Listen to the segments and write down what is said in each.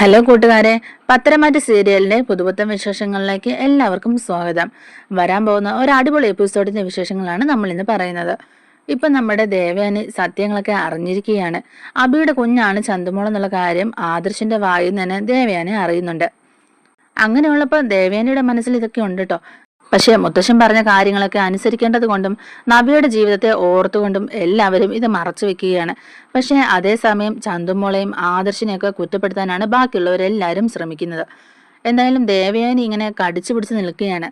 Hello കൂട്ടുകാരെ പത്തരമാറ്റ് സീരിയലിന്റെ പുതുപുത്തൻ വിശേഷങ്ങളിലേക്ക് എല്ലാവർക്കും സ്വാഗതം. വരാൻ പോകുന്ന ഒരു അടിപൊളി എപ്പിസോഡിന്റെ വിശേഷങ്ങളാണ് നമ്മൾ ഇന്ന് പറയുന്നത്. ഇപ്പൊ നമ്മുടെ ദേവയാനി സത്യങ്ങളൊക്കെ അറിഞ്ഞിരിക്കുകയാണ്. അബിയുടെ കുഞ്ഞാണ് ചന്തുമോൾ എന്നുള്ള കാര്യം ആദർശിന്റെ വായിൽ നിന്ന് ദേവയാനി അറിയുന്നുണ്ട്. അങ്ങനെയുള്ളപ്പോൾ ദേവയാനിയുടെ മനസ്സിൽ ഇതൊക്കെ ഉണ്ട് കേട്ടോ പക്ഷേ മുത്തശ്ശൻ പറഞ്ഞ കാര്യങ്ങളൊക്കെ അനുസരിക്കേണ്ടത് കൊണ്ടും നബിയുടെ ജീവിതത്തെ ഓർത്തുകൊണ്ടും എല്ലാവരും ഇത് മറച്ചു വെക്കുകയാണ്. പക്ഷേ അതേസമയം ചന്തുമോളെയും ആദർശിനെയൊക്കെ കുറ്റപ്പെടുത്താനാണ് ബാക്കിയുള്ളവരെല്ലാവരും ശ്രമിക്കുന്നത്. എന്തായാലും ദേവയാനി ഇങ്ങനെ കടിച്ചു പിടിച്ച് നിൽക്കുകയാണ്.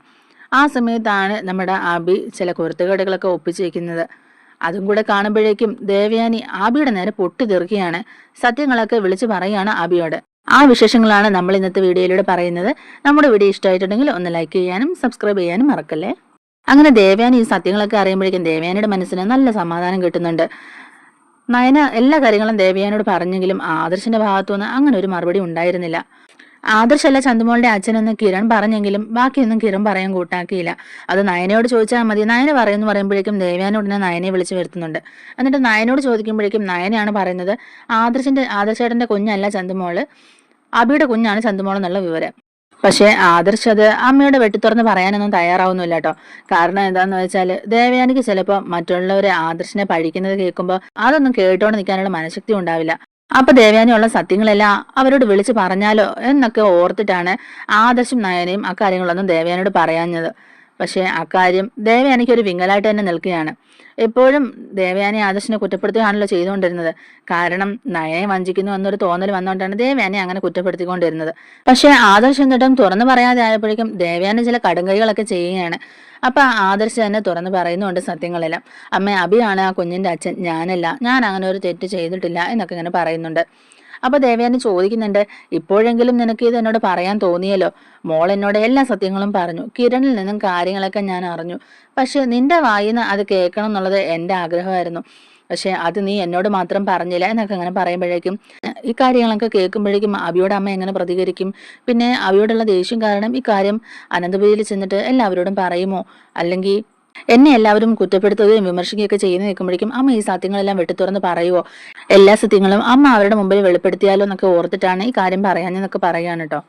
ആ സമയത്താണ് നമ്മുടെ അബി ചില കുരുത്തുകേടുകളൊക്കെ ഒപ്പിച്ചു വെക്കുന്നത്. അതും കൂടെ കാണുമ്പോഴേക്കും ദേവയാനി ആബിയുടെ നേരെ പൊട്ടിത്തെറിക്കുകയാണ്. സത്യങ്ങളൊക്കെ വിളിച്ചു പറയുകയാണ് ആബിയോട്. ആ വിശേഷങ്ങളാണ് നമ്മൾ ഇന്നത്തെ വീഡിയോയിലൂടെ പറയുന്നത്. നമ്മുടെ വീഡിയോ ഇഷ്ടമായിട്ടുണ്ടെങ്കിൽ ഒന്ന് ലൈക്ക് ചെയ്യാനും സബ്സ്ക്രൈബ് ചെയ്യാനും മറക്കല്ലേ? അങ്ങനെ ദേവയാനി ഈ സത്യങ്ങളൊക്കെ അറിയുമ്പോഴേക്കും ദേവയാനിയുടെ മനസ്സിന് നല്ല സമാധാനം കിട്ടുന്നുണ്ട്. നയന എല്ലാ കാര്യങ്ങളും ദേവയാനോട് പറഞ്ഞെങ്കിലും ആദർശിന്റെ ഭാഗത്തുനിന്ന് അങ്ങനെ ഒരു മറുപടി ഉണ്ടായിരുന്നില്ല. ആദർശല്ല ചന്തുമോളുടെ അച്ഛനെന്ന് കിരൺ പറഞ്ഞെങ്കിലും ബാക്കിയൊന്നും കിരൺ പറയാൻ കൂട്ടാക്കിയില്ല. അത് നയനയോട് ചോദിച്ചാൽ മതി. നയന പറയുമെന്ന് പറയുമ്പോഴേക്കും ദേവയാനോടിനെ നയനെ വിളിച്ചു വരുത്തുന്നുണ്ട്. എന്നിട്ട് നയനോട് ചോദിക്കുമ്പോഴേക്കും നയനയാണ് പറയുന്നത് ആദർശിന്റെ ആദർശേട്ടന്റെ കുഞ്ഞല്ല ചന്തുമോൾ. അബിയുടെ കുഞ്ഞാണ് ചന്തുമോൾ എന്നുള്ള വിവരം. പക്ഷേ ആദർശ് അത് അമ്മയോട് വെട്ടിത്തുറന്ന് പറയാനൊന്നും തയ്യാറാവുന്നില്ല കേട്ടോ കാരണം എന്താന്ന് വെച്ചാൽ ദേവയാനിക്ക് ചിലപ്പോൾ മറ്റുള്ളവരെ ആദർശിനെ പഴിക്കുന്നത് കേൾക്കുമ്പോൾ അതൊന്നും കേട്ടോണ്ട് നിൽക്കാനുള്ള മനഃശക്തി ഉണ്ടാവില്ല. അപ്പൊ ദേവയാനിയുള്ള സത്യങ്ങളെല്ലാം അവരോട് വിളിച്ചു പറഞ്ഞാലോ എന്നൊക്കെ ഓർത്തിട്ടാണ് ആദർശും നയനയും അക്കാര്യങ്ങളൊന്നും ദേവയാനോട് പറയാഞ്ഞത്. പക്ഷേ അക്കാര്യം ദേവയാനിക്ക് ഒരു വിങ്ങലായിട്ട് തന്നെ നിൽക്കുകയാണ്. എപ്പോഴും ദേവയാനി ആദർശിനെ കുറ്റപ്പെടുത്തുകയാണല്ലോ ചെയ്തുകൊണ്ടിരുന്നത്. കാരണം നയനെ വഞ്ചിക്കുന്നു എന്നൊരു തോന്നൽ വന്നുകൊണ്ടാണ് ദേവയാനി അങ്ങനെ കുറ്റപ്പെടുത്തിക്കൊണ്ടിരുന്നത്. പക്ഷേ ആദർശ് എന്നിട്ടും തുറന്നു പറയാതെ ആയപ്പോഴേക്കും ദേവയാനി ചില കടുങ്കൈകളൊക്കെ ചെയ്യുകയാണ്. അപ്പൊ ആദർശ് തന്നെ തുറന്നു പറയുന്നുണ്ട് സത്യങ്ങളെല്ലാം. അമ്മ അഭിയാണ് ആ കുഞ്ഞിന്റെ അച്ഛൻ. ഞാനല്ല. ഞാൻ അങ്ങനെ ഒരു തെറ്റ് ചെയ്തിട്ടില്ല എന്നൊക്കെ ഇങ്ങനെ പറയുന്നുണ്ട്. അപ്പൊ ദേവയാനി ചോദിക്കുന്നുണ്ട് ഇപ്പോഴെങ്കിലും നിനക്ക് ഇത് എന്നോട് പറയാൻ തോന്നിയല്ലോ? മോൾ എന്നോട് എല്ലാ സത്യങ്ങളും പറഞ്ഞു. കിരണിൽ നിന്നും കാര്യങ്ങളൊക്കെ ഞാൻ അറിഞ്ഞു. പക്ഷെ നിന്റെ വായിന്ന് അത് കേൾക്കണം എന്നുള്ളത് എന്റെ ആഗ്രഹമായിരുന്നു. പക്ഷെ അത് നീ എന്നോട് മാത്രം പറഞ്ഞില്ല എന്നൊക്കെ അങ്ങനെ പറയുമ്പോഴേക്കും ഈ കാര്യങ്ങളൊക്കെ കേൾക്കുമ്പോഴേക്കും അവിയോട് അമ്മ എങ്ങനെ പ്രതികരിക്കും? പിന്നെ അവിയോടുള്ള ദേഷ്യം കാരണം ഈ കാര്യം അനന്തപുരിയിൽ ചെന്നിട്ട് എല്ലാവരോടും പറയുമോ? അല്ലെങ്കിൽ എന്നെ എല്ലാവരും കുറ്റപ്പെടുത്തുകയും വിമർശിക്കുകയൊക്കെ ചെയ്യുന്ന നിൽക്കുമ്പോഴേക്കും അമ്മ ഈ സത്യങ്ങളെല്ലാം വെട്ടിത്തുറന്ന് പറയുവോ? എല്ലാ സത്യങ്ങളും അമ്മ അവരുടെ മുമ്പിൽ വെളിപ്പെടുത്തിയാലോ എന്നൊക്കെ ഓർത്തിട്ടാണ് ഈ കാര്യം പറയാനെന്നൊക്കെ പറയാണ് കേട്ടോ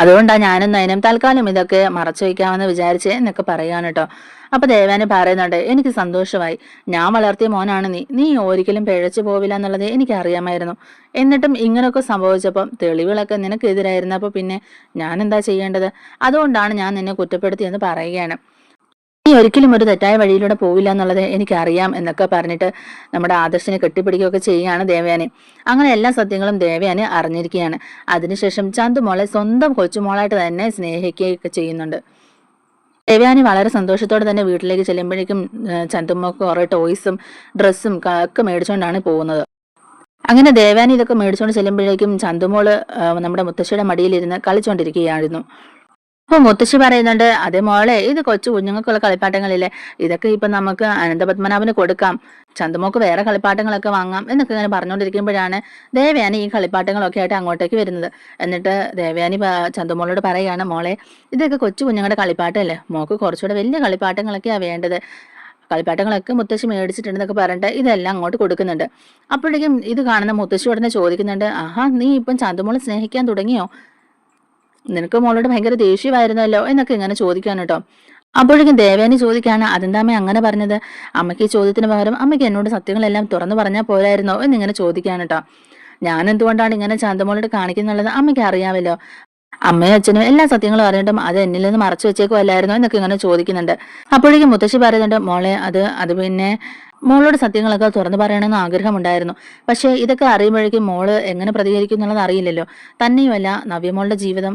അതുകൊണ്ടാണ് ഞാനും അതിനും തൽക്കാലം ഇതൊക്കെ മറച്ചു വയ്ക്കാമെന്ന് വിചാരിച്ചേ എന്നൊക്കെ പറയാണ് കേട്ടോ അപ്പൊ ദേവാന് പറയുന്നുണ്ട് എനിക്ക് സന്തോഷമായി. ഞാൻ വളർത്തിയ മോനാണ് നീ. നീ ഒരിക്കലും പിഴച്ചു പോവില്ല എന്നുള്ളത് എനിക്ക് അറിയാമായിരുന്നു എന്നിട്ടും ഇങ്ങനെയൊക്കെ സംഭവിച്ചപ്പോൾ തെളിവുകളൊക്കെ നിനക്കെതിരായിരുന്നപ്പോൾ പിന്നെ ഞാൻ എന്താ ചെയ്യേണ്ടത്? അതുകൊണ്ടാണ് ഞാൻ നിന്നെ കുറ്റപ്പെടുത്തിയെന്ന് പറയുകയാണ്. നീ ഒരിക്കലും ഒരു തെറ്റായ വഴിയിലൂടെ പോവില്ല എന്നുള്ളത് എനിക്കറിയാം എന്നൊക്കെ പറഞ്ഞിട്ട് നമ്മുടെ ആദർശിനെ കെട്ടിപ്പിടിക്കുകയൊക്കെ ചെയ്യുകയാണ് ദേവയാനി. അങ്ങനെ എല്ലാ സത്യങ്ങളും ദേവയാനി അറിഞ്ഞിരിക്കുകയാണ്. അതിനുശേഷം ചന്തുമോളെ സ്വന്തം കൊച്ചുമോളായിട്ട് തന്നെ സ്നേഹിക്കുകയൊക്കെ ചെയ്യുന്നുണ്ട്. ദേവയാനി വളരെ സന്തോഷത്തോടെ തന്നെ വീട്ടിലേക്ക് ചെല്ലുമ്പോഴേക്കും ചന്തുമ്മക്ക് കുറെ ടോയ്സും ഡ്രസ്സും ഒക്കെ മേടിച്ചുകൊണ്ടാണ് പോകുന്നത്. അങ്ങനെ ദേവാനി ഇതൊക്കെ മേടിച്ചുകൊണ്ട് ചെല്ലുമ്പോഴേക്കും ചന്തുമോൾ നമ്മുടെ മുത്തശ്ശിയുടെ മടിയിലിരുന്ന് കളിച്ചുകൊണ്ടിരിക്കുകയായിരുന്നു അപ്പൊ മുത്തശ്ശി പറയുന്നുണ്ട് അതെ മോളെ ഇത് കൊച്ചു കുഞ്ഞുങ്ങൾക്കുള്ള കളിപ്പാട്ടങ്ങളില്ലേ? ഇതൊക്കെ ഇപ്പൊ നമുക്ക് അനന്തപത്മനാഭന് കൊടുക്കാം. ചന്തുമോക്ക് വേറെ കളിപ്പാട്ടങ്ങളൊക്കെ വാങ്ങാം എന്നൊക്കെ ഇങ്ങനെ പറഞ്ഞുകൊണ്ടിരിക്കുമ്പോഴാണ് ദേവയാനി ഈ കളിപ്പാട്ടങ്ങളൊക്കെ ആയിട്ട് അങ്ങോട്ടേക്ക് വരുന്നത്. എന്നിട്ട് ദേവയാനി ചന്തുമോളോട് പറയുകയാണ് മോളെ ഇതൊക്കെ കൊച്ചു കുഞ്ഞുങ്ങളുടെ കളിപ്പാട്ടമല്ലേ മോക്ക് കുറച്ചുകൂടെ വലിയ കളിപ്പാട്ടങ്ങളൊക്കെയാണ് വേണ്ടത്. കളിപ്പാട്ടങ്ങളൊക്കെ മുത്തശ്ശി മേടിച്ചിട്ടുണ്ടെന്നൊക്കെ പറഞ്ഞിട്ട് ഇതെല്ലാം അങ്ങോട്ട് കൊടുക്കുന്നുണ്ട്. അപ്പോഴേക്കും ഇത് കാണുന്ന മുത്തശ്ശി ഉടനെ ചോദിക്കുന്നുണ്ട് ആഹാ നീ ഇപ്പം ചന്തുമോളെ സ്നേഹിക്കാൻ തുടങ്ങിയോ? നിനക്ക് മോളോട് ഭയങ്കര ദേഷ്യമായിരുന്നല്ലോ എന്നൊക്കെ ഇങ്ങനെ ചോദിക്കാൻ കേട്ടോ അപ്പോഴേക്കും ദേവേനി ചോദിക്കാണ് അതെന്താമ്മ അങ്ങനെ പറഞ്ഞത്? അമ്മയ്ക്ക് ഈ ചോദ്യത്തിന് പകരം അമ്മയ്ക്ക് എന്നോട് സത്യങ്ങളെല്ലാം തുറന്നു പറഞ്ഞാൽ പോരായിരുന്നോ? എന്നിങ്ങനെ ചോദിക്കാൻ കേട്ടോ ഞാൻ എന്തുകൊണ്ടാണ് ഇങ്ങനെ ചാന്തമോളോട് കാണിക്കുന്നുള്ളത്? അമ്മയ്ക്ക് അറിയാമല്ലോ. അമ്മയും അച്ഛനും എല്ലാ സത്യങ്ങളും അറിയണ്ടും അത് എന്നിൽ നിന്ന് മറച്ചു വെച്ചേക്കോ അല്ലായിരുന്നോ എന്നൊക്കെ ഇങ്ങനെ ചോദിക്കുന്നുണ്ട്. അപ്പോഴേക്കും മുത്തശ്ശി പറയുന്നുണ്ട് മോളെ അത് അത് പിന്നെ മോളോട് സത്യങ്ങളൊക്കെ തുറന്നു പറയണമെന്ന് ആഗ്രഹമുണ്ടായിരുന്നു. പക്ഷേ ഇതൊക്കെ അറിയുമ്പോഴേക്കും മോൾ എങ്ങനെ പ്രതികരിക്കും എന്നുള്ളത് അറിയില്ലല്ലോ. തന്നെയുമല്ല നവ്യമോളുടെ ജീവിതം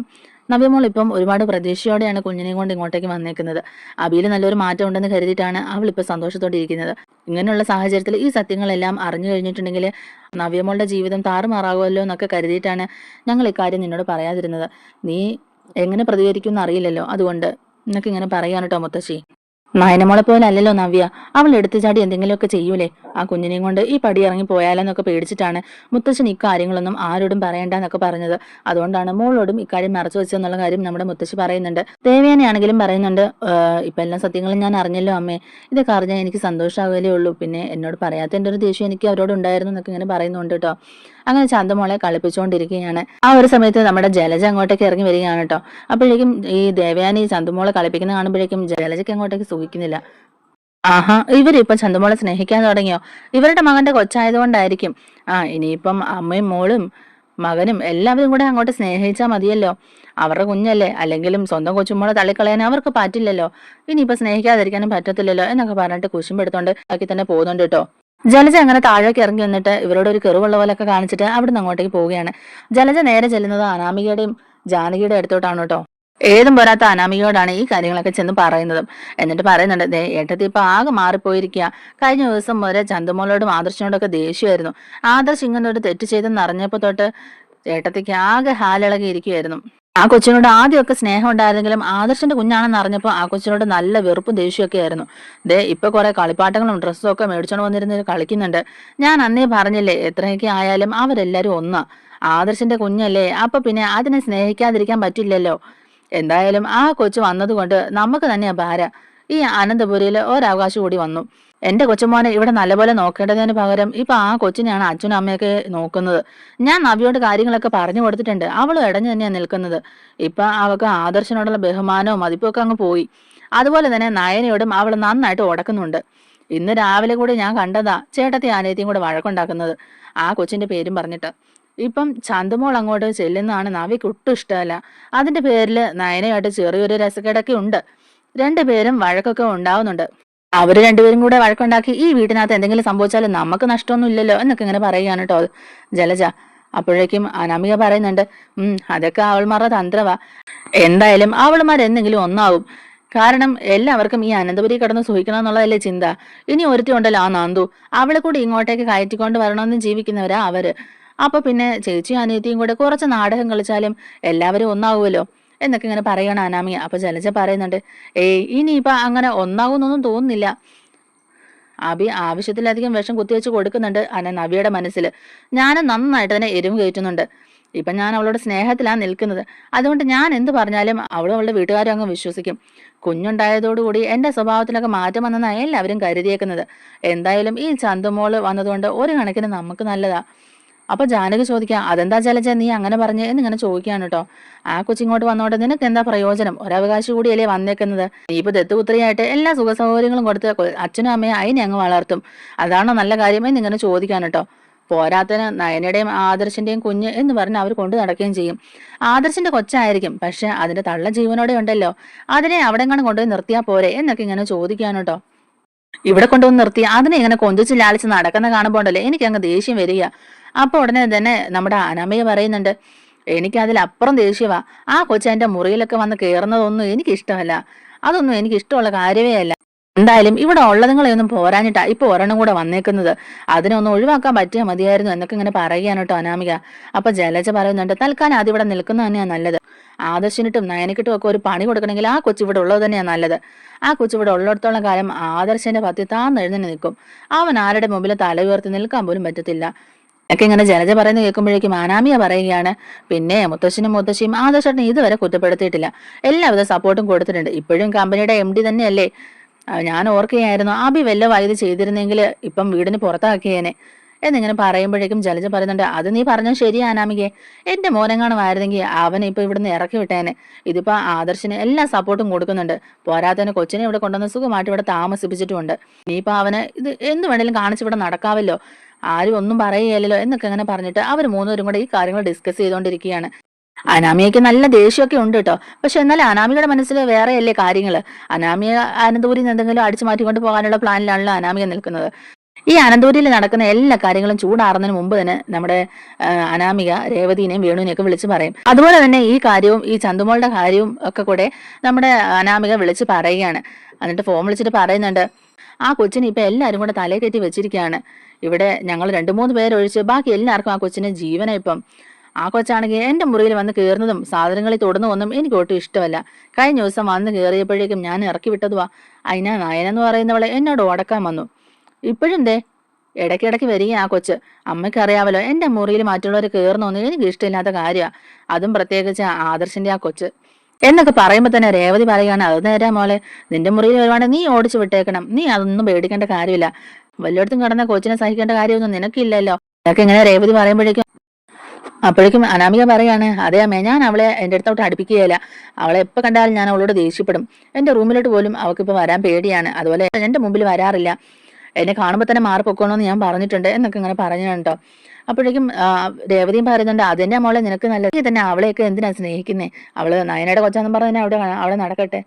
നവ്യമോൾ ഇപ്പം ഒരുപാട് പ്രതീക്ഷയോടെയാണ് കുഞ്ഞിനെയും കൊണ്ട് ഇങ്ങോട്ടേക്ക് വന്നേക്കുന്നത്. അബിയിൽ നല്ലൊരു മാറ്റം ഉണ്ടെന്ന് കരുതിയിട്ടാണ് അവൾ ഇപ്പൊ സന്തോഷത്തോടെ ഇരിക്കുന്നത്. ഇങ്ങനെയുള്ള സാഹചര്യത്തിൽ ഈ സത്യങ്ങളെല്ലാം അറിഞ്ഞു കഴിഞ്ഞിട്ടുണ്ടെങ്കിൽ നവ്യമോളുടെ ജീവിതം താറുമാറാകുമല്ലോ എന്നൊക്കെ കരുതിയിട്ടാണ് ഞങ്ങൾ ഇക്കാര്യം നിന്നോട് പറയാതിരുന്നത്. നീ എങ്ങനെ പ്രതികരിക്കും അറിയില്ലല്ലോ. അതുകൊണ്ട് നിനക്ക് ഇങ്ങനെ പറയാൻ കേട്ടോ മുത്തശ്ശി? നയനമോളെ പോലെ അല്ലല്ലോ നവ്യ. അവൾ എടുത്തു ചാടി എന്തെങ്കിലുമൊക്കെ ചെയ്യൂലേ? ആ കുഞ്ഞിനെയും കൊണ്ട് ഈ പടി ഇറങ്ങി പോയാലെന്നൊക്കെ പേടിച്ചിട്ടാണ് മുത്തശ്ശൻ ഇക്കാര്യങ്ങളൊന്നും ആരോടും പറയണ്ടെന്നൊക്കെ പറഞ്ഞത്. അതുകൊണ്ടാണ് മോളോടും ഇക്കാര്യം മറച്ചു വെച്ചെന്നുള്ള കാര്യം നമ്മുടെ മുത്തശ്ശി പറയുന്നുണ്ട്. ദേവേനയാണെങ്കിലും പറയുന്നുണ്ട് ഇപ്പൊ എല്ലാ സത്യങ്ങളും ഞാൻ അറിഞ്ഞല്ലോ അമ്മേ. ഇതൊക്കെ അറിഞ്ഞാൽ എനിക്ക് സന്തോഷമാവുകയേ ഉള്ളൂ. പിന്നെ എന്നോട് പറയാത്തതിന്റെ ഒരു ദേഷ്യം എനിക്ക് അവരോട് ഉണ്ടായിരുന്നു എന്നൊക്കെ ഇങ്ങനെ പറയുന്നുണ്ട് കേട്ടോ. അങ്ങനെ ചന്തമോളെ കളിപ്പിച്ചുകൊണ്ടിരിക്കുകയാണ്. ആ ഒരു സമയത്ത് നമ്മുടെ ജലജ അങ്ങോട്ടേക്ക് ഇറങ്ങി വരികയാണ് കേട്ടോ അപ്പോഴേക്കും ഈ ദേവയാനി ചന്തമോളെ കളിപ്പിക്കുന്ന കാണുമ്പോഴേക്കും ജലജയ്ക്ക് അങ്ങോട്ടേക്ക് സുഖിക്കുന്നില്ല. ആഹാ ഇവരിപ്പം ചന്തമോളെ സ്നേഹിക്കാൻ തുടങ്ങിയോ? ഇവരുടെ മകന്റെ കൊച്ചായതുകൊണ്ടായിരിക്കും. ആ ഇനിയിപ്പം അമ്മയും മോളും മകനും എല്ലാവരും കൂടെ അങ്ങോട്ട് സ്നേഹിച്ചാൽ മതിയല്ലോ. അവരുടെ കുഞ്ഞല്ലേ? അല്ലെങ്കിലും സ്വന്തം കൊച്ചുമോളെ തള്ളിക്കളയാൻ അവർക്ക് പറ്റില്ലല്ലോ. ഇനിയിപ്പോ സ്നേഹിക്കാതിരിക്കാനും പറ്റത്തില്ലല്ലോ എന്നൊക്കെ പറഞ്ഞിട്ട് കുശുമ്പെടുത്തോണ്ട് ആക്കി തന്നെ പോകുന്നുണ്ട് കേട്ടോ ജലജ അങ്ങനെ താഴേക്ക് ഇറങ്ങി വന്നിട്ട് ഇവരോട് ഒരു കെറുവുള്ള പോലെയൊക്കെ കാണിച്ചിട്ട് അവിടുന്ന് അങ്ങോട്ടേക്ക് പോവുകയാണ്. ജലജ നേരെ ചെല്ലുന്നത് അനാമികയുടെയും ജാനകിയുടെ അടുത്തോട്ടാണ് കേട്ടോ. ഏതും പോരാത്ത അനാമികയോടാണ് ഈ കാര്യങ്ങളൊക്കെ ചെന്ന് പറയുന്നതും. എന്നിട്ട് പറയുന്നുണ്ട് ദേ ഏട്ടത്തി ഇപ്പൊ ആകെ മാറിപ്പോയിരിക്കുക. കഴിഞ്ഞ ദിവസം വരെ ചന്തുമോളോടും ആദർശനോടൊക്കെ ദേഷ്യമായിരുന്നു. ആദർശ് ഇങ്ങനെ ഒരു തെറ്റ് ചെയ്തെന്ന് അറിഞ്ഞപ്പോ തൊട്ട് ഏട്ടത്തിക്ക് ആകെ ഹാലിളകി ഇരിക്കുമായിരുന്നു ആ കൊച്ചിനോട് ആദ്യമൊക്കെ സ്നേഹം ഉണ്ടായിരുന്നെങ്കിലും ആദർശന്റെ കുഞ്ഞാണെന്ന് അറിഞ്ഞപ്പോൾ ആ കൊച്ചിനോട് നല്ല വെറുപ്പും ദേഷ്യമൊക്കെ ആയിരുന്നു. ദേ ഇപ്പൊ കുറെ കളിപ്പാട്ടങ്ങളും ഡ്രസ്സും ഒക്കെ മേടിച്ചോണ്ട് വന്നിരുന്ന് കളിക്കുന്നുണ്ട്. ഞാൻ അന്നേ പറഞ്ഞില്ലേ എത്രയൊക്കെ ആയാലും അവരെല്ലാരും ഒന്നാ. ആദർശന്റെ കുഞ്ഞല്ലേ അപ്പൊ പിന്നെ അതിനെ സ്നേഹിക്കാതിരിക്കാൻ പറ്റില്ലല്ലോ. എന്തായാലും ആ കൊച്ചു വന്നതുകൊണ്ട് നമുക്ക് തന്നെയാ ഭാര. ഈ അനന്തപുരിയിൽ ഒരവകാശം കൂടി വന്നു. എന്റെ കൊച്ചുമോനെ ഇവിടെ നല്ലപോലെ നോക്കേണ്ടതിന് പകരം ഇപ്പൊ ആ കൊച്ചിനെയാണ് അച്ഛനും അമ്മയൊക്കെ നോക്കുന്നത്. ഞാൻ നവിയോട് കാര്യങ്ങളൊക്കെ പറഞ്ഞു കൊടുത്തിട്ടുണ്ട്. അവൾ ഇടഞ്ഞു തന്നെയാണ് നിൽക്കുന്നത്. ഇപ്പൊ അവൾക്ക് ആദർശനോടുള്ള ബഹുമാനവും മതിപ്പൊക്കെ അങ്ങ് പോയി. അതുപോലെ തന്നെ നയനയോടും അവൾ നന്നായിട്ട് ഉടക്കുന്നുണ്ട്. ഇന്ന് രാവിലെ കൂടി ഞാൻ കണ്ടതാ ചേട്ടത്തി ആനയത്തെയും കൂടെ വഴക്കുണ്ടാക്കുന്നത്. ആ കൊച്ചിന്റെ പേരും പറഞ്ഞിട്ട്. ഇപ്പം ചന്തുമോൾ അങ്ങോട്ട് ചെല്ലുന്നതാണ് നവിക്ക് ഒട്ടും ഇഷ്ടമല്ല. അതിന്റെ പേരിൽ നയനയായിട്ട് ചെറിയൊരു രസക്കേടൊക്കെ ഉണ്ട്. രണ്ടുപേരും വഴക്കൊക്കെ ഉണ്ടാവുന്നുണ്ട്. അവർ രണ്ടുപേരും കൂടെ വഴക്കുണ്ടാക്കി ഈ വീട്ടിനകത്ത് എന്തെങ്കിലും സംഭവിച്ചാൽ നമുക്ക് നഷ്ടമൊന്നും ഇല്ലല്ലോ എന്നൊക്കെ ഇങ്ങനെ പറയുകയാണ് കേട്ടോ ജലജ. അപ്പോഴേക്കും അനാമിക പറയുന്നുണ്ട് ഉം അതൊക്കെ അവൾമാരുടെ തന്ത്രവാ. എന്തായാലും അവൾമാർ എന്തെങ്കിലും ഒന്നാവും. കാരണം എല്ലാവർക്കും ഈ അനന്തപുരി കിടന്ന് സൂഹിക്കണം എന്നുള്ളതല്ലേ ചിന്ത. ഇനി ഒരുത്തി ഉണ്ടല്ലോ ആ നാന്തു അവളെ കൂടി ഇങ്ങോട്ടേക്ക് കയറ്റിക്കൊണ്ട് വരണമെന്ന് ജീവിക്കുന്നവരാ അവർ. അപ്പൊ പിന്നെ ചേച്ചിയും അനിയത്തിയും കൂടെ കുറച്ച് നാടകം കളിച്ചാലും എല്ലാവരും ഒന്നാവുമല്ലോ. എന്നൊക്കെ ഇങ്ങനെ പറയണം അനാമിക അപ്പൊ ജലജ പറയുന്നുണ്ട് ഏയ് ഇനിയിപ്പൊ അങ്ങനെ ഒന്നാകുന്നൊന്നും തോന്നുന്നില്ല. അബി ആവശ്യത്തിലധികം വിഷം കുത്തിവെച്ച് കൊടുക്കുന്നുണ്ട് അന നവിയുടെ മനസ്സിൽ ഞാൻ നന്നായിട്ട് തന്നെ എരിവ് കയറ്റുന്നുണ്ട്. ഇപ്പൊ ഞാൻ അവളോട് സ്നേഹത്തിലാണ് നിൽക്കുന്നത്. അതുകൊണ്ട് ഞാൻ എന്ത് പറഞ്ഞാലും അവളും അവളുടെ വീട്ടുകാരും അങ്ങ് വിശ്വസിക്കും. കുഞ്ഞുണ്ടായതോടുകൂടി എന്റെ സ്വഭാവത്തിലൊക്കെ മാറ്റം വന്നെന്നാണ് എല്ലാവരും കരുതിയേക്കുന്നത്. എന്തായാലും ഈ ചന്തുമോൾ വന്നതുകൊണ്ട് ഒരു കണക്കിന് നമുക്ക് നല്ലതാ. അപ്പൊ ജാനകി ചോദിക്കാം അതെന്താ ജലജ നീ അങ്ങനെ പറഞ്ഞേ? എന്നിങ്ങനെ ചോദിക്കാണ് കേട്ടോ ആ കൊച്ചിങ്ങോട്ട് വന്നോട്ടെ നിനക്ക് എന്താ പ്രയോജനം? ഒരവകാശം കൂടിയല്ലേ വന്നേക്കുന്നത്? നീ ഇപ്പൊ ദത്തുപുത്രിയായിട്ട് എല്ലാ സുഖ സൗകര്യങ്ങളും കൊടുത്ത് അച്ഛനും അമ്മയും അതിനെ അങ്ങ് വളർത്തും. അതാണോ നല്ല കാര്യം? എന്നിങ്ങനെ ചോദിക്കാൻ കേട്ടോ പോരാത്തതിന് നയനയുടെയും ആദർശന്റെയും കുഞ്ഞ് എന്ന് പറഞ്ഞ് അവർ കൊണ്ടു നടക്കുകയും ചെയ്യും. ആദർശന്റെ കൊച്ചായിരിക്കും പക്ഷെ അതിന്റെ തള്ള ജീവനോടെ ഉണ്ടല്ലോ. അതിനെ അവിടെ എങ്ങനെ കൊണ്ടുപോയി നിർത്തിയാ പോരെ? എന്നൊക്കെ ഇങ്ങനെ ചോദിക്കാൻ കേട്ടോ ഇവിടെ കൊണ്ടുവന്ന് നിർത്തി അതിനെ ഇങ്ങനെ കൊഞ്ചിച്ച് ലാളിച്ച് നടക്കുന്ന കാണുമ്പോണ്ടല്ലേ എനിക്ക് അങ്ങ് ദേഷ്യം വരിക. അപ്പൊ ഉടനെ തന്നെ നമ്മുടെ അനമയ പറയുന്നുണ്ട് എനിക്ക് അതിലപ്പുറം ദേഷ്യവാ. ആ കൊച്ചു എന്റെ മുറിയിലൊക്കെ വന്ന് കയറുന്നതൊന്നും എനിക്ക് ഇഷ്ടമല്ല അതൊന്നും എനിക്ക് ഇഷ്ടമുള്ള കാര്യമേ അല്ല. എന്തായാലും ഇവിടെ ഉള്ളതുങ്ങളെയൊന്നും പോരാഞ്ഞിട്ടാ ഇപ്പൊ ഒരെണ്ണം കൂടെ വന്നേക്കുന്നത്. അതിനൊന്നും ഒഴിവാക്കാൻ പറ്റിയാൽ മതിയായിരുന്നു എന്നൊക്കെ ഇങ്ങനെ പറയുകയാണ് കേട്ടോ അനാമിക. അപ്പൊ ജലജ പറയുന്നുണ്ട് തൽക്കാലം അത് ഇവിടെ നിൽക്കുന്നത് തന്നെയാണ് നല്ലത്. ആദർശനിട്ടും നയനക്കിട്ടും ഒക്കെ ഒരു പണി കൊടുക്കണമെങ്കിൽ ആ കൊച്ചു ഇവിടെ ഉള്ളത് തന്നെയാണ് നല്ലത്. ആ കൊച്ചു ഇവിടെ ഉള്ളിടത്തോളം കാലം ആദർശന്റെ പത്തി താന്നെഴുന്നേ നിൽക്കും. അവൻ ആരുടെ മുമ്പിൽ തല ഉയർത്തി നിൽക്കാൻ പോലും പറ്റത്തില്ല. ഒക്കെ ഇങ്ങനെ ജലജ പറയുന്നത് കേൾക്കുമ്പോഴേക്കും മാനാമിയ പറയുകയാണ് പിന്നെ മുത്തശ്ശനും മുത്തശ്ശിയും ആദർശേട്ടനെ ഇതുവരെ കുറ്റപ്പെടുത്തിയിട്ടില്ല. എല്ലാവിധ സപ്പോർട്ടും കൊടുത്തിട്ടുണ്ട്. ഇപ്പോഴും കമ്പനിയുടെ എം ഡി തന്നെയല്ലേ? ഞാൻ ഓർക്കുകയായിരുന്നു ആബി വല്ല വൈദ്യുതി ചെയ്തിരുന്നെങ്കിൽ ഇപ്പം വീടിന് പുറത്താക്കിയേനെ. എന്നിങ്ങനെ പറയുമ്പോഴേക്കും ജലജ പറയുന്നുണ്ട് അത് നീ പറഞ്ഞാൽ ശരിയാ അനാമികെ എന്റെ മോനെങ്ങാണുമായിരുന്നെങ്കിൽ അവനെ ഇപ്പൊ ഇവിടുന്ന് ഇറക്കി വിട്ടേനെ. ഇതിപ്പോ ആദർശിന് എല്ലാ സപ്പോർട്ടും കൊടുക്കുന്നുണ്ട്. പോരാത്തതിന് കൊച്ചിനെ ഇവിടെ കൊണ്ടുവന്ന് സുഖമായിട്ട് ഇവിടെ താമസിപ്പിച്ചിട്ടുമുണ്ട്. ഇനിയിപ്പോ അവന് ഇത് എന്ത് വേണേലും കാണിച്ച് ഇവിടെ നടക്കാവല്ലോ. ആരും ഒന്നും പറയുകയല്ലോ എന്നൊക്കെ അങ്ങനെ പറഞ്ഞിട്ട് അവർ മൂന്നുപേരും കൂടെ ഈ കാര്യങ്ങൾ ഡിസ്കസ് ചെയ്തുകൊണ്ടിരിക്കുകയാണ് അനാമിയയ്ക്ക് നല്ല ദേഷ്യമൊക്കെ ഉണ്ട് കേട്ടോ. പക്ഷെ എന്നാൽ അനാമികയുടെ മനസ്സിൽ വേറെയല്ലേ കാര്യങ്ങൾ അനാമിയ അനന്തപുരിയിൽ നിന്ന് എന്തെങ്കിലും അടിച്ചു മാറ്റിക്കൊണ്ട് പോകാനുള്ള പ്ലാനിലാണല്ലോ അനാമിക നിൽക്കുന്നത്. ഈ അനന്തപുരിയിൽ നടക്കുന്ന എല്ലാ കാര്യങ്ങളും ചൂടാറുന്നതിന് മുമ്പ് തന്നെ നമ്മുടെ അനാമിക രേവതിനെയും വേണുവിനെയൊക്കെ വിളിച്ചു പറയും. അതുപോലെ തന്നെ ഈ കാര്യവും ഈ ചന്തുമോളുടെ കാര്യവും ഒക്കെ കൂടെ നമ്മുടെ അനാമിക വിളിച്ച് പറയുകയാണ്. എന്നിട്ട് ഫോൺ വിളിച്ചിട്ട് പറയുന്നുണ്ട് ആ കൊച്ചിനെ ഇപ്പൊ എല്ലാവരും കൂടെ തലേ കയറ്റി വെച്ചിരിക്കുകയാണ്. ഇവിടെ ഞങ്ങൾ രണ്ടു മൂന്ന് പേരൊഴിച്ച് ബാക്കി എല്ലാവർക്കും ആ കൊച്ചിന് ജീവന ഇപ്പം. ആ കൊച്ചാണെങ്കിൽ എന്റെ മുറിയിൽ വന്ന് കയറുന്നതും സാധനങ്ങളിൽ തൊടുന്നതൊന്നും എനിക്ക് ഒട്ടും ഇഷ്ടമല്ല. കഴിഞ്ഞ ദിവസം വന്ന് കയറിയപ്പോഴേക്കും ഞാൻ ഇറക്കി വിട്ടതുവാ. അതിനാ നയനെന്ന് പറയുന്നവളെ എന്നോട് ഓടക്കാൻ വന്നു. ഇപ്പോഴും ദേ ഇടയ്ക്കിടയ്ക്ക് വരിക ആ കൊച്ച്. അമ്മയ്ക്ക് അറിയാമല്ലോ എന്റെ മുറിയിൽ മറ്റുള്ളവർ കയറുന്നൊന്നും എനിക്ക് ഇഷ്ടമില്ലാത്ത കാര്യമാണ് അതും പ്രത്യേകിച്ച് ആദർശിന്റെ ആ കൊച്ച്. എന്നൊക്കെ പറയുമ്പോൾ തന്നെ രേവതി പറയുകയാണ് അത് നേരാ മോളെ നിന്റെ മുറിയിൽ വരുവാണെങ്കിൽ നീ ഓടിച്ചു വിട്ടേക്കണം. നീ അതൊന്നും പേടിക്കേണ്ട കാര്യമില്ല. വല്ലയിടത്തും കടന്ന കൊച്ചിനെ സഹിക്കേണ്ട കാര്യമൊന്നും നിനക്കില്ലല്ലോ? നിനക്ക് ഇങ്ങനെ രേവതി പറയുമ്പോഴേക്കും അപ്പോഴേക്കും അനാമിക പറയാണ് അതേ അമ്മേ ഞാൻ അവളെ എന്റെ അടുത്തോട്ട് അടുപ്പിക്കുകയില്ല. അവളെ എപ്പോൾ കണ്ടാലും ഞാൻ അവളോട് ദേഷ്യപ്പെടും. എന്റെ റൂമിലോട്ട് പോലും അവൾക്ക് അവൾക്കിപ്പോൾ വരാൻ പേടിയാണ്. അതുപോലെ എന്റെ മുമ്പിൽ വരാറില്ല. എന്നെ കാണുമ്പോൾ തന്നെ മാറി പൊക്കോണമെന്ന് ഞാൻ പറഞ്ഞിട്ടുണ്ട് എന്നൊക്കെ ഇങ്ങനെ പറഞ്ഞു കേട്ടോ. അപ്പോഴേക്കും രേവതിയും പറയുന്നുണ്ട് അതെന്നെ മോളെ നിനക്ക് നല്ല തന്നെ അവളെയൊക്കെ എന്തിനാ സ്നേഹിക്കുന്നേ? അവൾ നയനയുടെ കൊച്ചാന്ന് പറഞ്ഞാൽ അവിടെ അവിടെ നടക്കട്ടെ.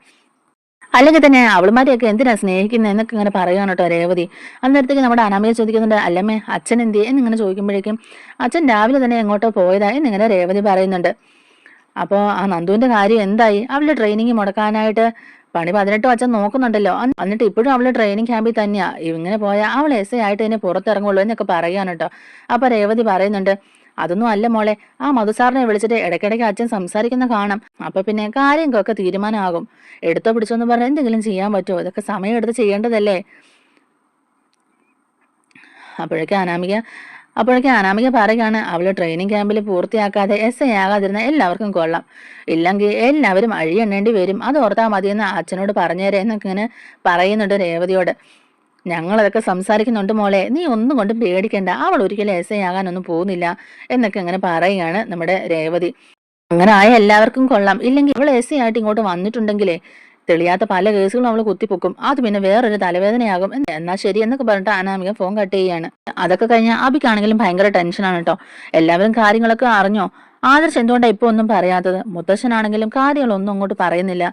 അല്ലെങ്കിൽ തന്നെ അവളുമാരെയൊക്കെ എന്തിനാ സ്നേഹിക്കുന്നത് എന്നൊക്കെ ഇങ്ങനെ പറയുകയാണ് കേട്ടോ രേവതി. അന്നേരത്തേക്ക് നമ്മുടെ അനാമയെ ചോദിക്കുന്നുണ്ട് അല്ലമ്മേ അച്ഛൻ എന്ത് എന്നിങ്ങനെ ചോദിക്കുമ്പോഴേക്കും അച്ഛൻ രാവിലെ തന്നെ എങ്ങോട്ടോ പോയതാ എന്നിങ്ങനെ രേവതി പറയുന്നുണ്ട്. അപ്പോൾ ആ നന്ദുവിന്റെ കാര്യം എന്തായി? അവളുടെ ട്രെയിനിങ് മുടക്കാനായിട്ട് പണി പതിനെട്ട് അച്ഛൻ നോക്കുന്നുണ്ടല്ലോ. എന്നിട്ട് ഇപ്പോഴും അവൾ ട്രെയിനിങ് ക്യാമ്പിൽ തന്നെയാ. ഇങ്ങനെ പോയാൽ അവൾ എസ് ആയിട്ട് തന്നെ പുറത്തിറങ്ങുള്ളൂ എന്നൊക്കെ പറയാണ് കേട്ടോ. അപ്പൊ രേവതി പറയുന്നുണ്ട് അതൊന്നും അല്ല മോളെ. ആ മധുസാറിനെ വിളിച്ചിട്ട് ഇടയ്ക്കിടയ്ക്ക് അച്ഛൻ സംസാരിക്കുന്ന കാണാം. അപ്പൊ പിന്നെ കാര്യങ്ങളൊക്കെ തീരുമാനമാകും. എടുത്തോ പിടിച്ചോ എന്ന് പറഞ്ഞാൽ എന്തെങ്കിലും ചെയ്യാൻ പറ്റുമോ? ഇതൊക്കെ സമയം എടുത്ത് ചെയ്യേണ്ടതല്ലേ? അപ്പോഴൊക്കെ അനാമിക അപ്പോഴൊക്കെ അനാമിക പറയുകയാണ് അവൾ ട്രെയിനിങ് ക്യാമ്പിൽ പൂർത്തിയാക്കാതെ എസ് ഐ ആകാതിരുന്ന എല്ലാവർക്കും കൊള്ളാം. ഇല്ലെങ്കിൽ എല്ലാവരും അഴിയെണ്ണേണ്ടി വരും. അത് ഓർത്താൽ മതിയെന്ന് അച്ഛനോട് പറഞ്ഞേരെ എന്നൊക്കെ ഇങ്ങനെ പറയുന്നുണ്ട് രേവതിയോട്. ഞങ്ങളതൊക്കെ സംസാരിക്കുന്നുണ്ട് മോളെ. നീ ഒന്നും കൊണ്ടും പേടിക്കണ്ട. അവൾ ഒരിക്കലും എസ് ഐ ആകാനൊന്നും പോകുന്നില്ല എന്നൊക്കെ അങ്ങനെ പറയുകയാണ് നമ്മുടെ രേവതി. അങ്ങനെ ആയ എല്ലാവർക്കും കൊള്ളാം. ഇല്ലെങ്കിൽ ഇവൾ എസ് ഐ ആയിട്ട് ഇങ്ങോട്ട് വന്നിട്ടുണ്ടെങ്കിലേ തെളിയാത്ത പല കേസുകളും അവൾ കുത്തിപ്പൊക്കും. അത് പിന്നെ വേറൊരു തലവേദനയാകും. എന്ന് എന്നാ ശരി എന്നൊക്കെ പറഞ്ഞിട്ട് അനാമിക ഫോൺ കട്ട് ചെയ്യാണ് അതൊക്കെ കഴിഞ്ഞാൽ അബിക്കാണെങ്കിലും ഭയങ്കര ടെൻഷനാണ് കേട്ടോ. എല്ലാവരും കാര്യങ്ങളൊക്കെ അറിഞ്ഞോ? ആദർശ് എന്തുകൊണ്ടാ ഇപ്പൊ ഒന്നും പറയാത്തത്? മുത്തശ്ശനാണെങ്കിലും കാര്യങ്ങളൊന്നും അങ്ങോട്ട് പറയുന്നില്ല.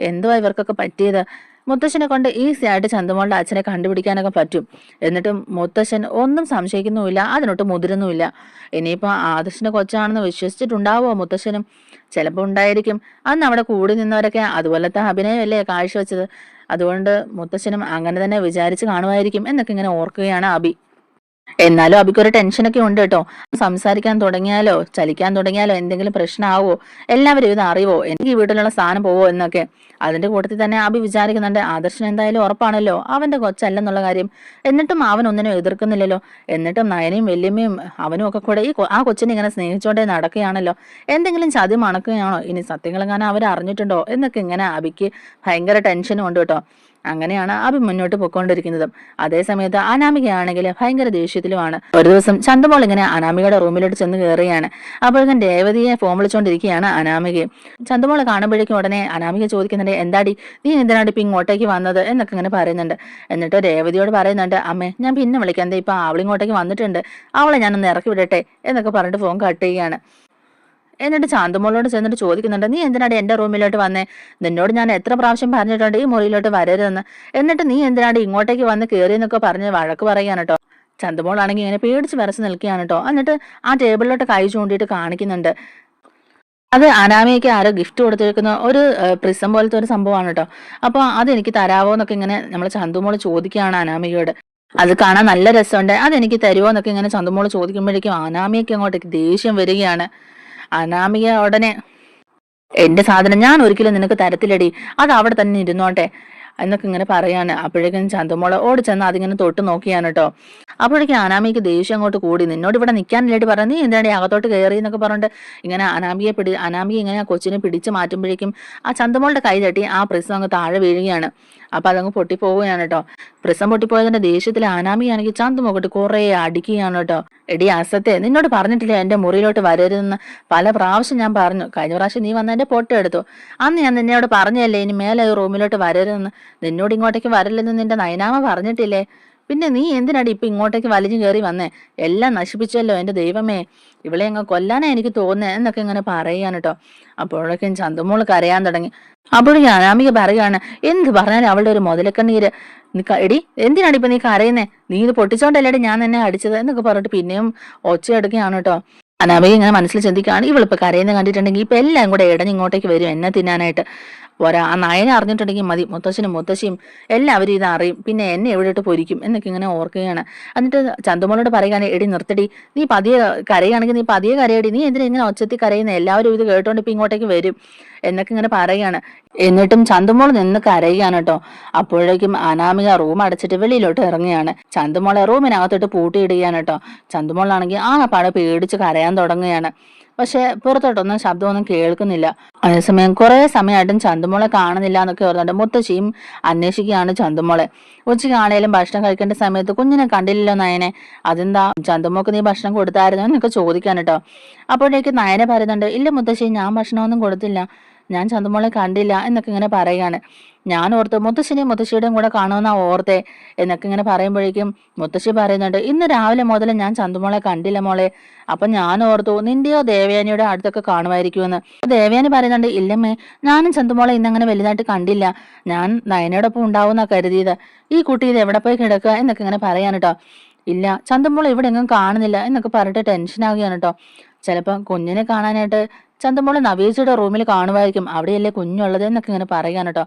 എന്തുവാ ഇവർക്കൊക്കെ പറ്റിയത്? മുത്തശ്ശനെ കൊണ്ട് ഈസി ആയിട്ട് ചന്തുമോളുടെ അച്ഛനെ കണ്ടുപിടിക്കാനൊക്കെ പറ്റും. എന്നിട്ടും മുത്തശ്ശൻ ഒന്നും സംശയിക്കുന്നുമില്ല അതിനൊട്ട് മുതിരുന്നുമില്ല. ഇനിയിപ്പോൾ ആദർശിന്റെ കൊച്ചാണെന്ന് വിശ്വസിച്ചിട്ടുണ്ടാവോ മുത്തശ്ശനും? ചിലപ്പോൾ ഉണ്ടായിരിക്കും. അന്ന് അവിടെ കൂടി നിന്നവരൊക്കെ അതുപോലത്തെ അഭിനയമല്ലേ കാഴ്ചവെച്ചത്. അതുകൊണ്ട് മുത്തശ്ശനും അങ്ങനെ തന്നെ വിചാരിച്ച് കാണുമായിരിക്കും എന്നൊക്കെ ഇങ്ങനെ ഓർക്കുകയാണ് അബി എന്നാലും അബിക്കൊരു ടെൻഷനൊക്കെ ഉണ്ട് കേട്ടോ. സംസാരിക്കാൻ തുടങ്ങിയാലോ ചലിക്കാൻ തുടങ്ങിയാലോ എന്തെങ്കിലും പ്രശ്നമാവോ എല്ലാവരും ഇത് അറിവോ എനിക്ക് ഈ വീട്ടിലുള്ള സാധനം പോവോ എന്നൊക്കെ. അതിന്റെ കൂട്ടത്തിൽ തന്നെ അബി വിചാരിക്കുന്നുണ്ട് ആദർശൻ എന്തായാലും ഉറപ്പാണല്ലോ. അവന്റെ കൊച്ചല്ലെന്നുള്ള കാര്യം. എന്നിട്ടും അവൻ ഒന്നിനും എതിർക്കുന്നില്ലല്ലോ. എന്നിട്ടും നയനയും വല്യമ്മയും അവനും ഒക്കെ കൂടെ ഈ ആ കൊച്ചിനെ ഇങ്ങനെ സ്നേഹിച്ചോണ്ടേ നടക്കുകയാണല്ലോ. എന്തെങ്കിലും ചതി മണക്കുകയാണോ? ഇനി സത്യങ്ങളെങ്ങാനും അവർ അറിഞ്ഞിട്ടുണ്ടോ എന്നൊക്കെ ഇങ്ങനെ അബിക്ക് ഭയങ്കര ടെൻഷനും ഉണ്ട് കേട്ടോ. അങ്ങനെയാണ് അഭി മുന്നോട്ട് പൊയ്ക്കൊണ്ടിരിക്കുന്നതും അതേസമയത്ത് അനാമികയാണെങ്കിൽ ഭയങ്കര ദേഷ്യത്തിലുമാണ്. ഒരു ദിവസം ചന്തമോൾ ഇങ്ങനെ അനാമികയുടെ റൂമിലോട്ട് ചെന്ന് കയറുകയാണ് അപ്പോഴേക്കും രേവതിയെ ഫോൺ വിളിച്ചുകൊണ്ടിരിക്കുകയാണ് അനാമികയും. ചന്തമോൾ കാണുമ്പോഴേക്കും ഉടനെ അനാമിക ചോദിക്കുന്നുണ്ട് എന്താടി നീ എന്തിനാണ് ഇപ്പൊ ഇങ്ങോട്ടേക്ക് വന്നത്? എന്നൊക്കെ ഇങ്ങനെ പറയുന്നുണ്ട്. എന്നിട്ട് രേവതിയോട് പറയുന്നുണ്ട് അമ്മേ ഞാൻ പിന്നെ വിളിക്കാം. എന്താ ഇപ്പൊ അവളിങ്ങോട്ടേക്ക് വന്നിട്ടുണ്ട്. അവളെ ഞാനൊന്ന് ഇറക്കി വിടട്ടെ എന്നൊക്കെ പറഞ്ഞിട്ട് ഫോൺ കട്ട് ചെയ്യുകയാണ്. എന്നിട്ട് ചാന്തുമോളോട് ചെന്നിട്ട് ചോദിക്കുന്നുണ്ട് നീ എന്തിനാണ് എന്റെ റൂമിലോട്ട് വന്നേ? നിന്നോട് ഞാൻ എത്ര പ്രാവശ്യം പറഞ്ഞിട്ടുണ്ട് ഈ മുറിയിലോട്ട് വരരുതെന്ന്. എന്നിട്ട് നീ എന്തിനാണ് ഇങ്ങോട്ടേക്ക് വന്ന് കയറിയെന്നൊക്കെ പറഞ്ഞ് വഴക്ക് പറയാണ് കേട്ടോ. ചന്തമോളാണെങ്കിൽ ഇങ്ങനെ പേടിച്ച് വരച്ച് നിൽക്കുകയാണ് കേട്ടോ. എന്നിട്ട് ആ ടേബിളിലോട്ട് കൈ ചൂണ്ടിയിട്ട് കാണിക്കുന്നുണ്ട്. അത് അനാമയ്ക്ക് ആരോ ഗിഫ്റ്റ് കൊടുത്തിരിക്കുന്ന ഒരു പ്രിസം പോലത്തെ ഒരു സംഭവമാണ് കേട്ടോ. അപ്പൊ അതെനിക്ക് തരാവോ എന്നൊക്കെ ഇങ്ങനെ നമ്മൾ ചന്തുമോൾ ചോദിക്കുകയാണ് അനാമികയോട്. അത് കാണാൻ നല്ല രസമുണ്ട്. അതെനിക്ക് തരുമോ എന്നൊക്കെ ഇങ്ങനെ ചന്തുമോൾ ചോദിക്കുമ്പോഴേക്കും അനാമിയൊക്കെ അങ്ങോട്ടേക്ക് ദേഷ്യം വരികയാണ്. അനാമിക ഉടനെ എന്റെ സാധനം ഞാൻ ഒരിക്കലും നിനക്ക് തരത്തില്ലടി. അത് അവിടെ തന്നെ ഇരുന്നോട്ടെ. എന്നൊക്കെ ഇങ്ങനെ പറയാണ്. അപ്പോഴേക്കും ചന്തമോൾ ഓടി ചെന്ന് അതിങ്ങനെ തൊട്ട് നോക്കിയാണ് കേട്ടോ അപ്പോഴേക്കും അനാമിക്ക് ദേഷ്യം അങ്ങോട്ട് കൂടി. നിന്നോട് ഇവിടെ നിൽക്കാനില്ലായിട്ട് പറഞ്ഞു നീ എന്താണ് അകത്തോട്ട് കയറി എന്നൊക്കെ പറഞ്ഞിട്ട് ഇങ്ങനെ അനാമിയെ പിടി അനാമിയെ ഇങ്ങനെ ആ കൊച്ചിനെ പിടിച്ച് മാറ്റുമ്പോഴേക്കും ആ ചന്തമോളുടെ കൈ തട്ടി ആ പ്രിസം അങ്ങ് താഴെ വീഴുകയാണ്. അപ്പൊ അതങ്ങ് പൊട്ടിപ്പോവുകയാണ് കേട്ടോ. പ്രിസം പൊട്ടിപ്പോയതിന്റെ ദേഷ്യത്തിൽ അനാമിയാണെങ്കിൽ മുഖട്ട് കുറേ അടിക്കുകയാണ് കേട്ടോ. എടി അസത്തെ നിന്നോട് പറഞ്ഞിട്ടില്ല എന്റെ മുറിയിലോട്ട് വരരുതെന്ന്? പല പ്രാവശ്യം ഞാൻ പറഞ്ഞു. കഴിഞ്ഞ പ്രാവശ്യം നീ വന്ന എന്റെ പൊട്ടം എടുത്തു. അന്ന് ഞാൻ നിന്നോട് പറഞ്ഞല്ലേ ഇനി മേലെ റൂമിലോട്ട് വരരുതെന്ന്? നിന്നോട് ഇങ്ങോട്ടേക്ക് വരല്ലെന്ന് നിന്റെ നയനാമ പറഞ്ഞിട്ടില്ലേ? പിന്നെ നീ എന്തിനാടി ഇപ്പൊ ഇങ്ങോട്ടേക്ക് വലിഞ്ഞു കയറി വന്നേ? എല്ലാം നശിപ്പിച്ചല്ലോ എന്റെ ദൈവമേ. ഇവളെ അങ്ങ് കൊല്ലാനാ എനിക്ക് തോന്നുന്നേ എന്നൊക്കെ ഇങ്ങനെ പറയാൻ കേട്ടോ അപ്പോഴൊക്കെ ചന്തമോൾ കരയാൻ തുടങ്ങി. അപ്പോഴേക്കും അനാമിക പറയാണ് എന്ത് പറഞ്ഞാലും അവളുടെ ഒരു മുതലക്കണ്ണീര്. എടി എന്തിനാണ് ഇപ്പൊ നീ കരയുന്നേ? നീ ഇത് പൊട്ടിച്ചോണ്ടല്ലേടി ഞാൻ നിന്നെ അടിച്ചത്? എന്നൊക്കെ പറഞ്ഞിട്ട് പിന്നെയും ഒച്ചയെടുക്കുകയാണ് കേട്ടോ അനാമിക ഇങ്ങനെ മനസ്സിൽ ചിന്തിക്കുകയാണ് ഇവളിപ്പോ കരയുന്ന കണ്ടിട്ടുണ്ടെങ്കിൽ ഇപ്പൊ എല്ലാം കൂടെ ഇടഞ്ഞ് ഇങ്ങോട്ടേക്ക് വരും. എന്നെ തിന്നാനായിട്ട്. പോരാ. ആ നയനെ അറിഞ്ഞിട്ടുണ്ടെങ്കിൽ മതി. മുത്തശ്ശനും മുത്തശ്ശിയും എല്ലാവരും ഇത് അറിയും. പിന്നെ എന്നെ എവിടെ ഇട്ട് പൊരിക്കും എന്നൊക്കെ ഇങ്ങനെ ഓർക്കുകയാണ്. എന്നിട്ട് ചന്തുമോളോട് പറയുകയാണ് എടി നിർത്തടി. നീ പതിയെ കരയുകയാണെങ്കിൽ നീ പതിയെ കരയടി. നീ എന്തിനാ ഇങ്ങനെ ഒച്ചത്തി കരയുന്ന? എല്ലാവരും ഇത് കേട്ടോണ്ട് ഇപ്പൊ ഇങ്ങോട്ടേക്ക് വരും. എന്നൊക്കെ ഇങ്ങനെ പറയുകയാണ്. എന്നിട്ടും ചന്തുമോൾ നിന്ന് കരയുകയാണ് കേട്ടോ. അപ്പോഴേക്കും അനാമിക റൂം അടച്ചിട്ട് വെളിയിലോട്ട് ഇറങ്ങുകയാണ്. ചന്തുമോളെ റൂമിനകത്തോട്ട് പൂട്ടിയിടുകയാണ് കേട്ടോ. ചന്തുമോളാണെങ്കിൽ ആ പാടെ പേടിച്ച് കരയാൻ തുടങ്ങുകയാണ്. പക്ഷെ പുറത്തോട്ടൊന്നും ശബ്ദമൊന്നും കേൾക്കുന്നില്ല. അതേസമയം കുറെ സമയമായിട്ടും ചന്തുമോളെ കാണുന്നില്ല എന്നൊക്കെ ഓർന്നുണ്ട് മുത്തശ്ശിയും അന്വേഷിക്കുകയാണ് ചന്തുമോളെ. ഉച്ചയ്ക്ക് ആണേലും ഭക്ഷണം കഴിക്കേണ്ട സമയത്ത് കുഞ്ഞിനെ കണ്ടില്ലല്ലോ നയനെ. അതെന്താ? ചന്തുമോക്ക് നീ ഭക്ഷണം കൊടുത്തായിരുന്നോ എന്നൊക്കെ ചോദിക്കാൻ കേട്ടോ. അപ്പോഴേക്ക് നയനെ പറയുന്നുണ്ട് ഇല്ല മുത്തശ്ശി ഞാൻ ഭക്ഷണമൊന്നും കൊടുത്തില്ല. ഞാൻ ചന്തുമോളെ കണ്ടില്ല എന്നൊക്കെ ഇങ്ങനെ പറയാണ് ഞാൻ ഓർത്ത് മുത്തശ്ശിനെയും മുത്തശ്ശിയുടെയും കൂടെ കാണുമെന്നാ ഓർത്തെ. എന്നൊക്കെ ഇങ്ങനെ പറയുമ്പോഴേക്കും മുത്തശ്ശി പറയുന്നുണ്ട് ഇന്ന് രാവിലെ മുതൽ ഞാൻ ചന്തുമോളെ കണ്ടില്ല മോളെ. അപ്പൊ ഞാൻ ഓർത്തു നിന്റെയോ ദേവയാനിയുടെ അടുത്തൊക്കെ കാണുമായിരിക്കുമെന്ന്. ദേവയാനി പറയുന്നുണ്ട് ഇല്ലമ്മേ ഞാനും ചന്തുമോളെ ഇന്നങ്ങനെ വലുതായിട്ട് കണ്ടില്ല. ഞാൻ നയനയോടൊപ്പം എന്നാ കരുതിയത്. ഈ കുട്ടി ഇത് എവിടെ പോയി കിടക്കുക? എന്നൊക്കെ ഇങ്ങനെ പറയാൻ കേട്ടോ ഇല്ല ചന്തമ്പോൾ ഇവിടെ എങ്ങും കാണുന്നില്ല എന്നൊക്കെ പറഞ്ഞിട്ട് ടെൻഷൻ ആകുകയാണ് കേട്ടോ ചിലപ്പം കുഞ്ഞിനെ കാണാനായിട്ട് ചന്തമോൾ നവീച്ചയുടെ റൂമിൽ കാണുമായിരിക്കും. അവിടെയല്ലേ കുഞ്ഞുള്ളത് എന്നൊക്കെ ഇങ്ങനെ പറയാൻ കേട്ടോ.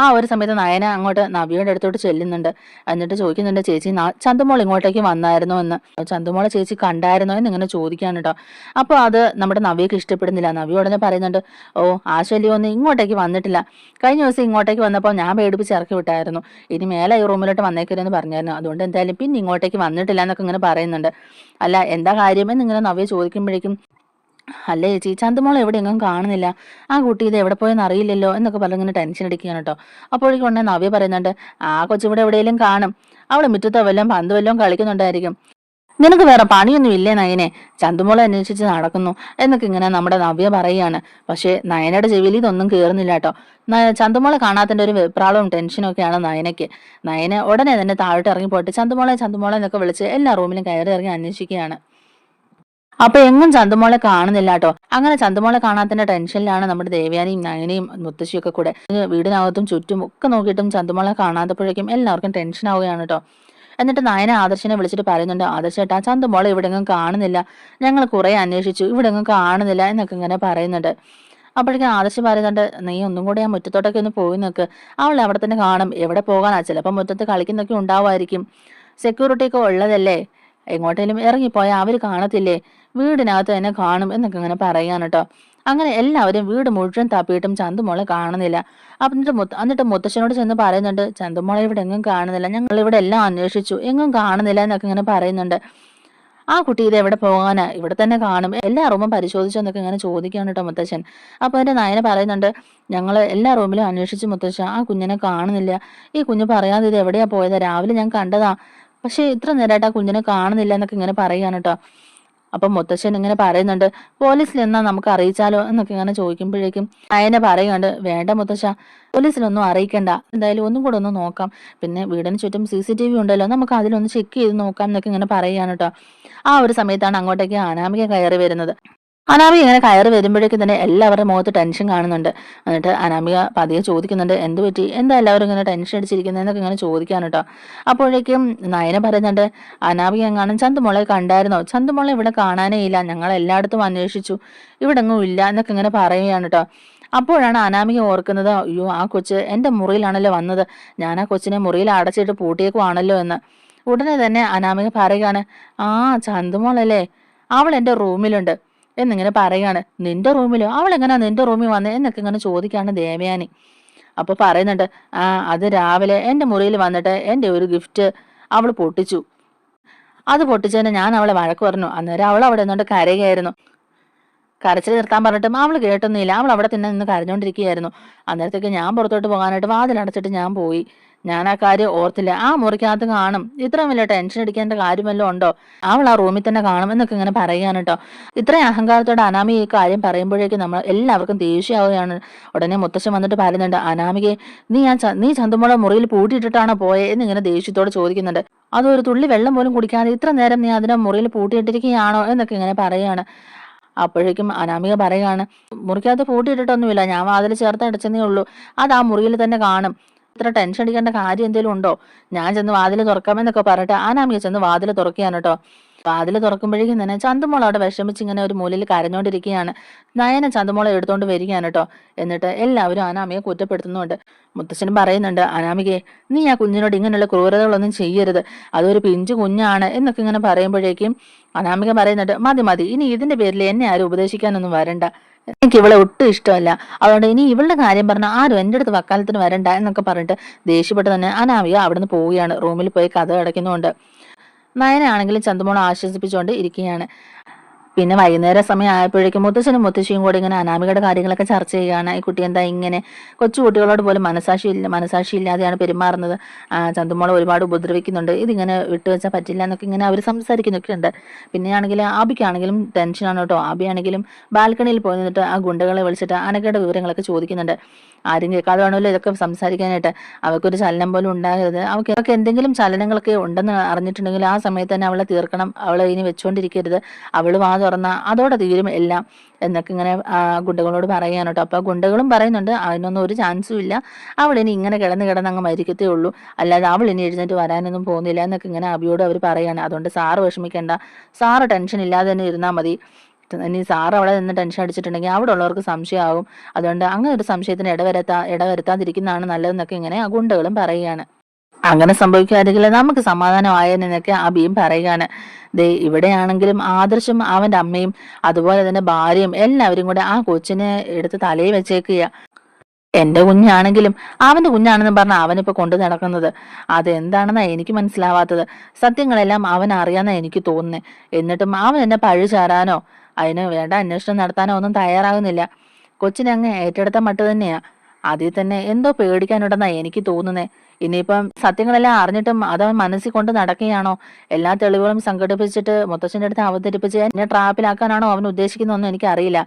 ആ ഒരു സമയത്ത് നയന അങ്ങോട്ട് നവിയുടെ അടുത്തോട്ട് ചെല്ലുന്നുണ്ട്. എന്നിട്ട് ചോദിക്കുന്നുണ്ട് ചേച്ചി ചന്തമോൾ ഇങ്ങോട്ടേക്ക് വന്നായിരുന്നോ എന്ന്? ചന്തമോളെ ചേച്ചി കണ്ടായിരുന്നോ? എന്ന് ഇങ്ങനെ ചോദിക്കാൻ കേട്ടോ. അപ്പോൾ അത് നമ്മുടെ നവിയൊക്കെ ഇഷ്ടപ്പെടുന്നില്ല. നവി ഉടനെ പറയുന്നുണ്ട് ഓ ആശല്യം ഒന്നും ഇങ്ങോട്ടേക്ക് വന്നിട്ടില്ല. കഴിഞ്ഞ ദിവസം ഇങ്ങോട്ടേക്ക് വന്നപ്പോൾ ഞാൻ പേടിപ്പിച്ച് ഇറക്കി വിട്ടായിരുന്നു. ഇനി മേലെ ഈ റൂമിലോട്ട് വന്നേക്കരുതെന്ന് പറഞ്ഞായിരുന്നു. അതുകൊണ്ട് എന്തായാലും പിന്നെ ഇങ്ങോട്ടേക്ക് വന്നിട്ടില്ല എന്നൊക്കെ ഇങ്ങനെ പറയുന്നുണ്ട്. അല്ല എന്താ കാര്യമെന്ന് ഇങ്ങനെ നവ്യ ചോദിക്കുമ്പോഴേക്കും അല്ലേ ചേച്ചി? ചന്തുമോൾ എവിടെയെങ്കിലും കാണുന്നില്ല. ആ കുട്ടി ഇത് എവിടെ പോയെന്ന് അറിയില്ലല്ലോ എന്നൊക്കെ പറഞ്ഞിങ്ങനെ ടെൻഷൻ അടിക്കുകയാണ് കേട്ടോ. അപ്പോഴേക്കും ഉടനെ നവ്യ പറയുന്നുണ്ട് ആ കൊച്ചിവിടെ എവിടെയെങ്കിലും കാണും. അവിടെ മുറ്റത്തോ വല്ലതും പന്ത് വല്ലതും കളിക്കുന്നുണ്ടായിരിക്കും. നിനക്ക് വേറെ പണിയൊന്നും ഇല്ലേ നയനെ? ചന്തുമോളെ അന്വേഷിച്ച് നടക്കുന്നു എന്നൊക്കെ ഇങ്ങനെ നമ്മുടെ നവ്യ പറയുകയാണ്. പക്ഷേ നയനയുടെ ചെവിയിൽ ഇതൊന്നും കയറുന്നില്ല കേട്ടോ. ചന്തുമോളെ കാണാത്തതിന്റെ ഒരു വെപ്രാളവും ടെൻഷനും ഒക്കെയാണ് നയനയ്ക്ക്. നയനെ ഉടനെ തന്നെ താഴോട്ട് ഇറങ്ങി പോയിട്ട് ചന്തുമോളെ ചന്തുമോളെ എന്നൊക്കെ വിളിച്ച് എല്ലാ റൂമിലും കയറി ഇറങ്ങി അന്വേഷിക്കുകയാണ്. അപ്പൊ എങ്ങും ചന്തമോളെ കാണുന്നില്ല കേട്ടോ അങ്ങനെ ചന്തമോളെ കാണാത്തതിന്റെ ടെൻഷനിലാണ് നമ്മുടെ ദേവ്യാനിയും നയനയും മുത്തശ്ശിയും ഒക്കെ കൂടെ വീടിനകത്തും ചുറ്റും ഒക്കെ നോക്കിയിട്ടും ചന്തമോളെ കാണാത്തപ്പോഴേക്കും എല്ലാവർക്കും ടെൻഷൻ ആവുകയാണ് കേട്ടോ. എന്നിട്ട് നയന ആദർശനെ വിളിച്ചിട്ട് പറയുന്നുണ്ട് ആദർശേട്ടാ ചന്തമോളെ ഇവിടെ എങ്ങും കാണുന്നില്ല. ഞങ്ങൾ കുറെ അന്വേഷിച്ചു ഇവിടെ എങ്ങും കാണുന്നില്ല എന്നൊക്കെ ഇങ്ങനെ പറയുന്നുണ്ട്. അപ്പോഴേക്കും ആദർശ് പറയുന്നുണ്ട് നീ ഒന്നും കൂടി ആ മുറ്റത്തോട്ടൊക്കെ ഒന്ന് പോയി നിൽക്ക് അവൾ അവിടെ തന്നെ കാണും. എവിടെ പോകാനാ? ചിലപ്പോൾ മുറ്റത്ത് കളിക്കുന്നൊക്കെ ഉണ്ടാവുമായിരിക്കും. സെക്യൂരിറ്റി ഒക്കെ ഉള്ളതല്ലേ? എങ്ങോട്ടേലും ഇറങ്ങിപ്പോയാൽ അവർ കാണത്തില്ലേ? വീടിനകത്ത് തന്നെ കാണും എന്നൊക്കെ ഇങ്ങനെ പറയാണ് കേട്ടോ. അങ്ങനെ എല്ലാവരും വീട് മുഴുവൻ തപ്പിയിട്ടും ചന്തുമോളെ കാണുന്നില്ല. എന്നിട്ട് എന്നിട്ട് മുത്തശ്ശനോട് ചെന്ന് പറയുന്നുണ്ട് ചന്തുമോളെ ഇവിടെ എങ്ങും കാണുന്നില്ല. ഞങ്ങൾ ഇവിടെ എല്ലാം അന്വേഷിച്ചു. എങ്ങും കാണുന്നില്ല എന്നൊക്കെ ഇങ്ങനെ പറയുന്നുണ്ട്. ആ കുട്ടി ഇത് എവിടെ പോകാനാ? ഇവിടെ തന്നെ കാണും. എല്ലാ റൂമും പരിശോധിച്ചു എന്നൊക്കെ ഇങ്ങനെ ചോദിക്കുകയാണ് കേട്ടോ മുത്തശ്ശൻ. അപ്പോൾ എന്റെ നയന പറയുന്നുണ്ട് ഞങ്ങൾ എല്ലാ റൂമിലും അന്വേഷിച്ചു മുത്തശ്ശൻ ആ കുഞ്ഞിനെ കാണുന്നില്ല. ഈ കുഞ്ഞ് പറയാതെ ഇത് എവിടെയാ പോയത്? രാവിലെ ഞാൻ കണ്ടതാ. പക്ഷേ ഇത്ര നേരമായിട്ട് ആ കുഞ്ഞിനെ കാണുന്നില്ല എന്നൊക്കെ ഇങ്ങനെ പറയുകയാണ് കേട്ടോ. അപ്പം മുത്തശ്ശൻ ഇങ്ങനെ പറയുന്നുണ്ട് പോലീസിൽ എന്നാ നമുക്ക് അറിയിച്ചാലോ? എന്നൊക്കെ ഇങ്ങനെ ചോദിക്കുമ്പോഴേക്കും അയനെ പറയുന്നുണ്ട് വേണ്ട മുത്തശ്ശ പോലീസിലൊന്നും അറിയിക്കണ്ട. എന്തായാലും ഒന്നും കൂടെ ഒന്ന് നോക്കാം. പിന്നെ വീടിന് ചുറ്റും സി സി ടി വി ഉണ്ടല്ലോ നമുക്ക് അതിലൊന്ന് ചെക്ക് ചെയ്ത് നോക്കാം എന്നൊക്കെ ഇങ്ങനെ പറയുകയാണ് കേട്ടോ. ആ ഒരു സമയത്താണ് അങ്ങോട്ടേക്ക് അനാമിക കയറി വരുന്നത്. അനാമിക ഇങ്ങനെ കയറി വരുമ്പോഴേക്കും തന്നെ എല്ലാവരുടെ മുഖത്ത് ടെൻഷൻ കാണുന്നുണ്ട്. എന്നിട്ട് അനാമിക പതിയെ ചോദിക്കുന്നുണ്ട് എന്ത് പറ്റി? എന്താ എല്ലാവരും ഇങ്ങനെ ടെൻഷൻ അടിച്ചിരിക്കുന്നത് എന്നൊക്കെ ഇങ്ങനെ ചോദിക്കാൻ കേട്ടോ അപ്പോഴേക്കും നയന പറയുന്നുണ്ട് അനാമിക എങ്ങാനും ചന്തുമോളെ കണ്ടായിരുന്നോ? ചന്തുമോളെ ഇവിടെ കാണാനേ ഇല്ല. ഞങ്ങൾ എല്ലായിടത്തും അന്വേഷിച്ചു. ഇവിടെ എങ്ങും ഇല്ല എന്നൊക്കെ ഇങ്ങനെ പറയുകയാണ് കേട്ടോ അപ്പോഴാണ് അനാമിക ഓർക്കുന്നത് അയ്യോ ആ കൊച്ച് എന്റെ മുറിയിലാണല്ലോ വന്നത്. ഞാൻ ആ കൊച്ചിനെ മുറിയിൽ അടച്ചിട്ട് പൂട്ടിയേക്കുവാണല്ലോ എന്ന്. ഉടനെ തന്നെ അനാമിക പറയുകയാണ് ആ ചന്തുമോളല്ലേ? അവൾ എന്റെ റൂമിലുണ്ട്. എന്നിങ്ങനെ പറയാണ് നിന്റെ റൂമിലോ? അവൾ എങ്ങനെയാ നിന്റെ റൂമിൽ വന്നത് എന്നൊക്കെ ഇങ്ങനെ ചോദിക്കാണ് ദേവയാനി. അപ്പൊ പറയുന്നുണ്ട് ആ അത് രാവിലെ എന്റെ മുറിയിൽ വന്നിട്ട് എന്റെ ഒരു ഗിഫ്റ്റ് അവൾ പൊട്ടിച്ചു. അത് പൊട്ടിച്ചതിന് ഞാൻ അവളെ വഴക്ക് പറഞ്ഞു. അന്നേരം അവൾ അവിടെ നിന്നോണ്ട് കരയുകയായിരുന്നു. കരച്ചിൽ നിർത്താൻ പറഞ്ഞിട്ടും അവൾ കേട്ടൊന്നുമില്ല. അവൾ അവിടെ തന്നെ നിന്ന് കരഞ്ഞോണ്ടിരിക്കുകയായിരുന്നു. അന്നേരത്തേക്ക് ഞാൻ പുറത്തോട്ട് പോകാനായിട്ട് വാതിലടച്ചിട്ട് ഞാൻ പോയി. ഞാൻ ആ കാര്യം ഓർത്തില്ല. ആ മുറിക്കകത്ത് കാണും. ഇത്രയും വലിയ ടെൻഷൻ അടിക്കേണ്ട കാര്യമല്ലോ ഉണ്ടോ? അവൾ ആ റൂമിൽ തന്നെ കാണും എന്നൊക്കെ ഇങ്ങനെ പറയുകയാണ് കേട്ടോ. ഇത്രയും അഹങ്കാരത്തോടെ അനാമി ഈ കാര്യം പറയുമ്പോഴേക്കും നമ്മൾ എല്ലാവർക്കും ദേഷ്യമാവുകയാണ്. ഉടനെ മുത്തശ്ശൻ വന്നിട്ട് പറയുന്നുണ്ട് അനാമികെ നീ ആ നീ ചന്തുമുള മുറിയിൽ പൂട്ടിയിട്ടിട്ടാണോ പോയെ? എന്നിങ്ങനെ ദേഷ്യത്തോടെ ചോദിക്കുന്നുണ്ട്. അതൊരു തുള്ളി വെള്ളം പോലും കുടിക്കാതെ ഇത്ര നേരം നീ അതിനെ മുറിയിൽ പൂട്ടിയിട്ടിരിക്കുകയാണോ? എന്നൊക്കെ ഇങ്ങനെ പറയുകയാണ്. അപ്പോഴേക്കും അനാമിക പറയുകയാണ് മുറിക്കകത്ത് പൂട്ടിയിട്ടിട്ടൊന്നുമില്ല. ഞാൻ വാതിൽ ചേർത്ത് അടച്ചതേ ഉള്ളൂ. അത് ആ മുറിയിൽ തന്നെ കാണും. ഇത്ര ടെൻഷൻ അടിക്കേണ്ട കാര്യം എന്തെങ്കിലും ഉണ്ടോ? ഞാൻ ചെന്ന് വാതിൽ തുറക്കാമെന്നൊക്കെ പറഞ്ഞിട്ട് ആനാമിക ചെന്ന് വാതിൽ തുറക്കുകയാണ് കേട്ടോ വാതിൽ തുറക്കുമ്പോഴേക്കും തന്നെ ചന്തുമോൾ അവിടെ വിഷമിച്ച് ഇങ്ങനെ ഒരു മൂലയിൽ കരഞ്ഞോണ്ടിരിക്കുകയാണ്. നയന ചന്തുമോളെ എടുത്തോണ്ട് വരികയാണ് കേട്ടോ എന്നിട്ട് എല്ലാവരും അനാമിയെ കുറ്റപ്പെടുത്തുന്നുണ്ട്. മുത്തച്ഛനും പറയുന്നുണ്ട് അനാമികയെ നീ ആ കുഞ്ഞിനോട് ഇങ്ങനെയുള്ള ക്രൂരതകളൊന്നും ചെയ്യരുത്. അതൊരു പിഞ്ചു കുഞ്ഞാണ് എന്നൊക്കെ ഇങ്ങനെ പറയുമ്പോഴേക്കും അനാമിക പറയുന്നുണ്ട് മതി മതി. ഇനി ഇതിന്റെ പേരിൽ എന്നെ ആരും ഉപദേശിക്കാനൊന്നും വരണ്ട. എനിക്ക് ഇവളെ ഒട്ടും ഇഷ്ടമല്ല. അതുകൊണ്ട് ഇനി ഇവളുടെ കാര്യം പറഞ്ഞാൽ ആരും എന്റെ അടുത്ത് വക്കാലത്തിന് വരണ്ട എന്നൊക്കെ പറഞ്ഞിട്ട് ദേഷ്യപ്പെട്ട് തന്നെ അനാമിക അവിടുന്ന് പോവുകയാണ്. റൂമിൽ പോയി കഥ അടയ്ക്കുന്നുണ്ട് നയനാണെങ്കിലും ചന്ദമോൾ ആശ്വസിപ്പിച്ചുകൊണ്ട് ഇരിക്കുകയാണ്. പിന്നെ വൈകുന്നേര സമയം ആയപ്പോഴേക്കും മുത്തശ്ശനും മുത്തശ്ശിയും കൂടെ ഇങ്ങനെ അനാമികയുടെ കാര്യങ്ങളൊക്കെ ചർച്ച ചെയ്യുകയാണ്. ഈ കുട്ടി എന്താ ഇങ്ങനെ കൊച്ചു കുട്ടികളോട് പോലും മനസാക്ഷി ഇല്ല മനസാക്ഷി ഇല്ലാതെയാണ് പെരുമാറുന്നത്. ചന്തുമോളെ ഒരുപാട് ഉപദ്രവിക്കുന്നുണ്ട്. ഇതിങ്ങനെ വിട്ടുവെച്ചാൽ പറ്റില്ല എന്നൊക്കെ ഇങ്ങനെ അവർ സംസാരിക്കുന്നൊക്കെ ഉണ്ട് പിന്നെയാണെങ്കിൽ ആബിക്കാണെങ്കിലും ടെൻഷനാണ് കേട്ടോ. ആബിയാണെങ്കിലും ബാൽക്കണിയിൽ പോയി നിന്നിട്ട് ആ ഗുണ്ടകളെ വിളിച്ചിട്ട് അനക്കയുടെ വിവരങ്ങളൊക്കെ ചോദിക്കുന്നുണ്ട്. ആരും കേൾക്കാതെ വേണമല്ലോ ഇതൊക്കെ സംസാരിക്കാനായിട്ട്. അവർക്കൊരു ചലനം പോലും ഉണ്ടാകരുത്. അവൾക്ക് അവൾക്ക് എന്തെങ്കിലും ചലനങ്ങളൊക്കെ ഉണ്ടെന്ന് അറിഞ്ഞിട്ടുണ്ടെങ്കിൽ ആ സമയത്ത് തന്നെ അവളെ തീർക്കണം. അവളെ ഇനി വെച്ചുകൊണ്ടിരിക്കരുത് അവൾ വാ തുറന്ന അതോടെ തീരും എല്ലാം എന്നൊക്കെ ഇങ്ങനെ ഗുണ്ടകളോട് പറയാൻ കേട്ടോ അപ്പോൾ ഗുണ്ടകളും പറയുന്നുണ്ട് അതിനൊന്നും ഒരു ചാൻസും ഇല്ല. അവൾ ഇനി ഇങ്ങനെ കിടന്ന് കിടന്ന് അങ്ങ് മരിക്കത്തേ ഉള്ളൂ. അല്ലാതെ അവൾ ഇനി എഴുന്നേറ്റ് വരാനൊന്നും പോകുന്നില്ല എന്നൊക്കെ ഇങ്ങനെ അബിയോട് അവർ പറയാണ്. അതുകൊണ്ട് സാറ് വിഷമിക്കേണ്ട. സാറ് ടെൻഷൻ ഇല്ലാതെ തന്നെ ഇരുന്നാൽ മതി. ഇനി സാറ് അവിടെ നിന്ന് ടെൻഷൻ അടിച്ചിട്ടുണ്ടെങ്കിൽ അവിടെ ഉള്ളവർക്ക് സംശയമാകും അതുകൊണ്ട് അങ്ങനെ ഒരു സംശയത്തിന് ഇടവരുത്താ ഇടവരുത്താതിരിക്കുന്നതാണ് നല്ലതെന്നൊക്കെ ഇങ്ങനെ ആ ഗുണ്ടകളും പറയുകയാണ്. അങ്ങനെ സംഭവിക്കാതിരിക്കില്ല നമുക്ക് സമാധാനമായെന്നൊക്കെ ഭീം പറയുകയാണ്. ദേ ഇവിടെയാണെങ്കിലും ആദർശം അവന്റെ അമ്മയും അതുപോലെ തന്നെ ഭാര്യയും എല്ലാവരും കൂടെ ആ കൊച്ചിനെ എടുത്ത് തലയിൽ വെച്ചേക്കുക എന്റെ കുഞ്ഞാണെങ്കിലും അവന്റെ കുഞ്ഞാണെന്ന് പറഞ്ഞ അവനിപ്പോ കൊണ്ടു നടക്കുന്നത്. അതെന്താണെന്നാ എനിക്ക് മനസ്സിലാവാത്തത്. സത്യങ്ങളെല്ലാം അവൻ അറിയാന്നാ എനിക്ക് തോന്നുന്നത് എന്നിട്ടും അവൻ എന്നെ പഴി ചാരാനോ അതിന് വേണ്ട അന്വേഷണം നടത്താനോ ഒന്നും തയ്യാറാകുന്നില്ല. കൊച്ചിനെ അങ്ങ് ഏറ്റെടുത്ത മട്ട് തന്നെയാ. അതിൽ തന്നെ എന്തോ പേടിക്കാനുണ്ടെന്നാ എനിക്ക് തോന്നുന്നേ. ഇനിയിപ്പം സത്യങ്ങളെല്ലാം അറിഞ്ഞിട്ടും അത് മനസ്സിൽ കൊണ്ട് നടക്കുകയാണോ? എല്ലാ തെളിവുകളും സംഘടിപ്പിച്ചിട്ട് മുത്തച്ഛന്റെ അടുത്ത് അവതരിപ്പിച്ച് എന്നെ ട്രാപ്പിലാക്കാനാണോ അവൻ ഉദ്ദേശിക്കുന്നതെന്നും എനിക്കറിയില്ല.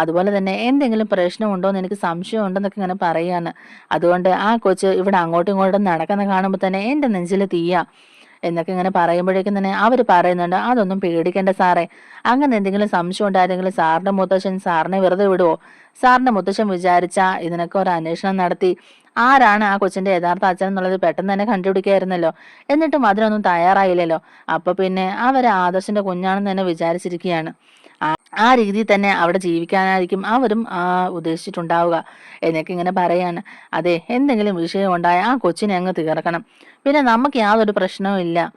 അതുപോലെ തന്നെ എന്തെങ്കിലും പ്രശ്നമുണ്ടോ എന്ന് എനിക്ക് സംശയം ഉണ്ടെന്നൊക്കെ ഇങ്ങനെ പറയാണ് അതുകൊണ്ട് ആ കൊച്ച് ഇവിടെ അങ്ങോട്ടും ഇങ്ങോട്ടും നടക്കുന്ന കാണുമ്പോൾ തന്നെ എന്റെ നെഞ്ചിൽ തീയ എന്നൊക്കെ ഇങ്ങനെ പറയുമ്പോഴേക്കും തന്നെ അവർ പറയുന്നുണ്ട് അതൊന്നും പേടിക്കേണ്ട സാറേ. അങ്ങനെ എന്തെങ്കിലും സംശയം ഉണ്ടായിരുന്നെങ്കിൽ സാറിന്റെ മുത്തശ്ശൻ സാറിനെ വെറുതെ വിടുവോ? സാറിന്റെ മുത്തശ്ശൻ വിചാരിച്ച ഇതിനൊക്കെ ഒരു അന്വേഷണം നടത്തി. ആരാണ് ആ കൊച്ചിന്റെ യഥാർത്ഥ അച്ഛൻ എന്നുള്ളത് പെട്ടെന്ന് തന്നെ കണ്ടുപിടിക്കായിരുന്നല്ലോ. എന്നിട്ടും അതിനൊന്നും തയ്യാറായില്ലല്ലോ. അപ്പൊ പിന്നെ അവർ ആദർശന്റെ കുഞ്ഞാണെന്ന് തന്നെ വിചാരിച്ചിരിക്കുകയാണ്. ആ- രീതി രീതിയിൽ തന്നെ അവിടെ ജീവിക്കാനായിരിക്കും അവരും ഉദ്ദേശിച്ചിട്ടുണ്ടാവുക. എന്നൊക്കെ ഇങ്ങനെ പറയാണ്. അതെ എന്തെങ്കിലും വിഷയം ഉണ്ടായ ആ കൊച്ചിനെ അങ്ങ് തീർക്കണം. പിന്നെ നമുക്ക് യാതൊരു പ്രശ്നവും ഇല്ല.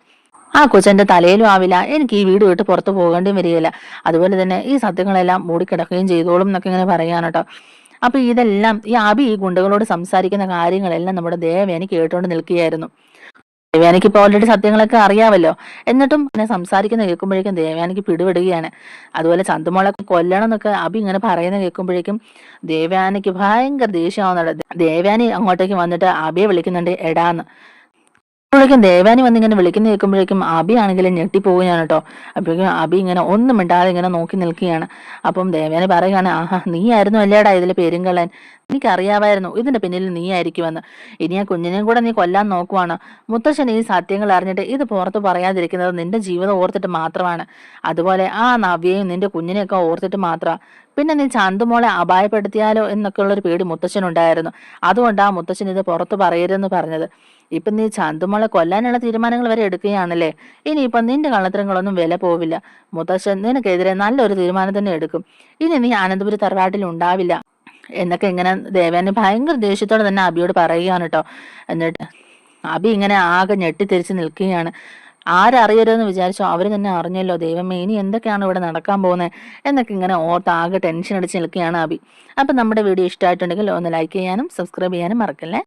ആ കൊച്ചന്റെ തലയിലും ആവില്ല. എനിക്ക് ഈ വീട് വിട്ട് പുറത്തു പോകേണ്ടിയും വരികയില്ല. അതുപോലെ തന്നെ ഈ സത്യങ്ങളെല്ലാം മൂടിക്കിടക്കുകയും ചെയ്തോളും എന്നൊക്കെ ഇങ്ങനെ കേട്ടോ. അപ്പൊ ഇതെല്ലാം ഈ അബി ഈ ഗുണ്ടകളോട് സംസാരിക്കുന്ന കാര്യങ്ങളെല്ലാം നമ്മുടെ ദേവേനി കേട്ടുകൊണ്ട് നിൽക്കുകയായിരുന്നു. ദേവയാനിക്ക് ഇപ്പോൾ ഓൾറെഡി സത്യങ്ങളൊക്കെ അറിയാമല്ലോ എന്നിട്ടും എന്നെ സംസാരിക്കുന്ന കേൾക്കുമ്പോഴേക്കും ദേവയാനിക്ക് പിടിപെടുകയാണ്. അതുപോലെ ചന്തുമോളെ കൊല്ലണം എന്നൊക്കെ അബി ഇങ്ങനെ പറയുന്ന കേൾക്കുമ്പോഴേക്കും ദേവയാനിക്ക് ഭയങ്കര ദേഷ്യമാവുന്നുണ്ട് ദേവയാനി അങ്ങോട്ടേക്ക് വന്നിട്ട് അബിയെ വിളിക്കുന്നുണ്ട് എടാന്ന്. അപ്പോഴേക്കും ദേവാനി വന്ന് ഇങ്ങനെ വിളിക്കുന്ന കേൾക്കുമ്പോഴേക്കും അബി ആണെങ്കിലും ഞെട്ടിപ്പോവുകയാണ് കേട്ടോ. അപ്പോഴേക്കും അബി ഇങ്ങനെ ഒന്നും മിണ്ടാതെ ഇങ്ങനെ നോക്കി നിൽക്കുകയാണ്. അപ്പം ദേവാനി പറയുകയാണ് ആഹാ നീ ആയിരുന്നു അല്ലേടാ ഇതിൽ പേരും എനിക്കറിയാമായിരുന്നു ഇതിന്റെ പിന്നിൽ നീ ആയിരിക്കുമെന്ന്. ഇനി ആ കുഞ്ഞിനെയും കൂടെ നീ കൊല്ലാൻ നോക്കുവാണ്. മുത്തശ്ശൻ ഈ സത്യങ്ങൾ അറിഞ്ഞിട്ട് ഇത് പുറത്ത് പറയാതിരിക്കുന്നത് നിന്റെ ജീവിതം ഓർത്തിട്ട് മാത്രമാണ്. അതുപോലെ ആ നവ്യയും നിന്റെ കുഞ്ഞിനെയൊക്കെ ഓർത്തിട്ട് മാത്രമാണ് പിന്നെ നീ ചന്തുമോളെ അപായപ്പെടുത്തിയാലോ എന്നൊക്കെയുള്ളൊരു പേടി മുത്തശ്ശനുണ്ടായിരുന്നു. അതുകൊണ്ട് ആ മുത്തശ്ശൻ ഇത് പുറത്ത് പറയരുതെന്ന് പറഞ്ഞത്. ഇപ്പൊ നീ ചന്തുമോളെ കൊല്ലാനുള്ള തീരുമാനങ്ങൾ വരെ എടുക്കുകയാണല്ലേ? ഇനിയിപ്പൊ നിന്റെ കള്ളത്തരങ്ങളൊന്നും വില പോവില്ല. മുത്തശ്ശൻ നിനക്കെതിരെ നല്ലൊരു തീരുമാനം തന്നെ എടുക്കും. ഇനി നീ ആനന്ദപുരി തറവാട്ടിൽ ഉണ്ടാവില്ല. എന്നൊക്കെ ഇങ്ങനെ ദേവേനെ ഭയങ്കര ദേഷ്യത്തോടെ തന്നെ അബിയോട് പറയുകയാണ് കേട്ടോ. എന്നിട്ട് അബി ഇങ്ങനെ ആകെ ഞെട്ടിത്തിരിച്ച് നിൽക്കുകയാണ്. ആരറിയരുതെന്ന് വിചാരിച്ചോ? അവർ തന്നെ അറിഞ്ഞല്ലോ ദൈവമേ ഇനി എന്തൊക്കെയാണ് ഇവിടെ നടക്കാൻ പോകുന്നത്? എന്നൊക്കെ ഇങ്ങനെ ഓർത്ത് ആകെ ടെൻഷൻ അടിച്ച് നിൽക്കുകയാണ് അബി. അപ്പം നമ്മുടെ വീഡിയോ ഇഷ്ടമായിട്ടുണ്ടെങ്കിൽ ഒന്ന് ലൈക്ക് ചെയ്യാനും സബ്സ്ക്രൈബ് ചെയ്യാനും മറക്കല്ലേ?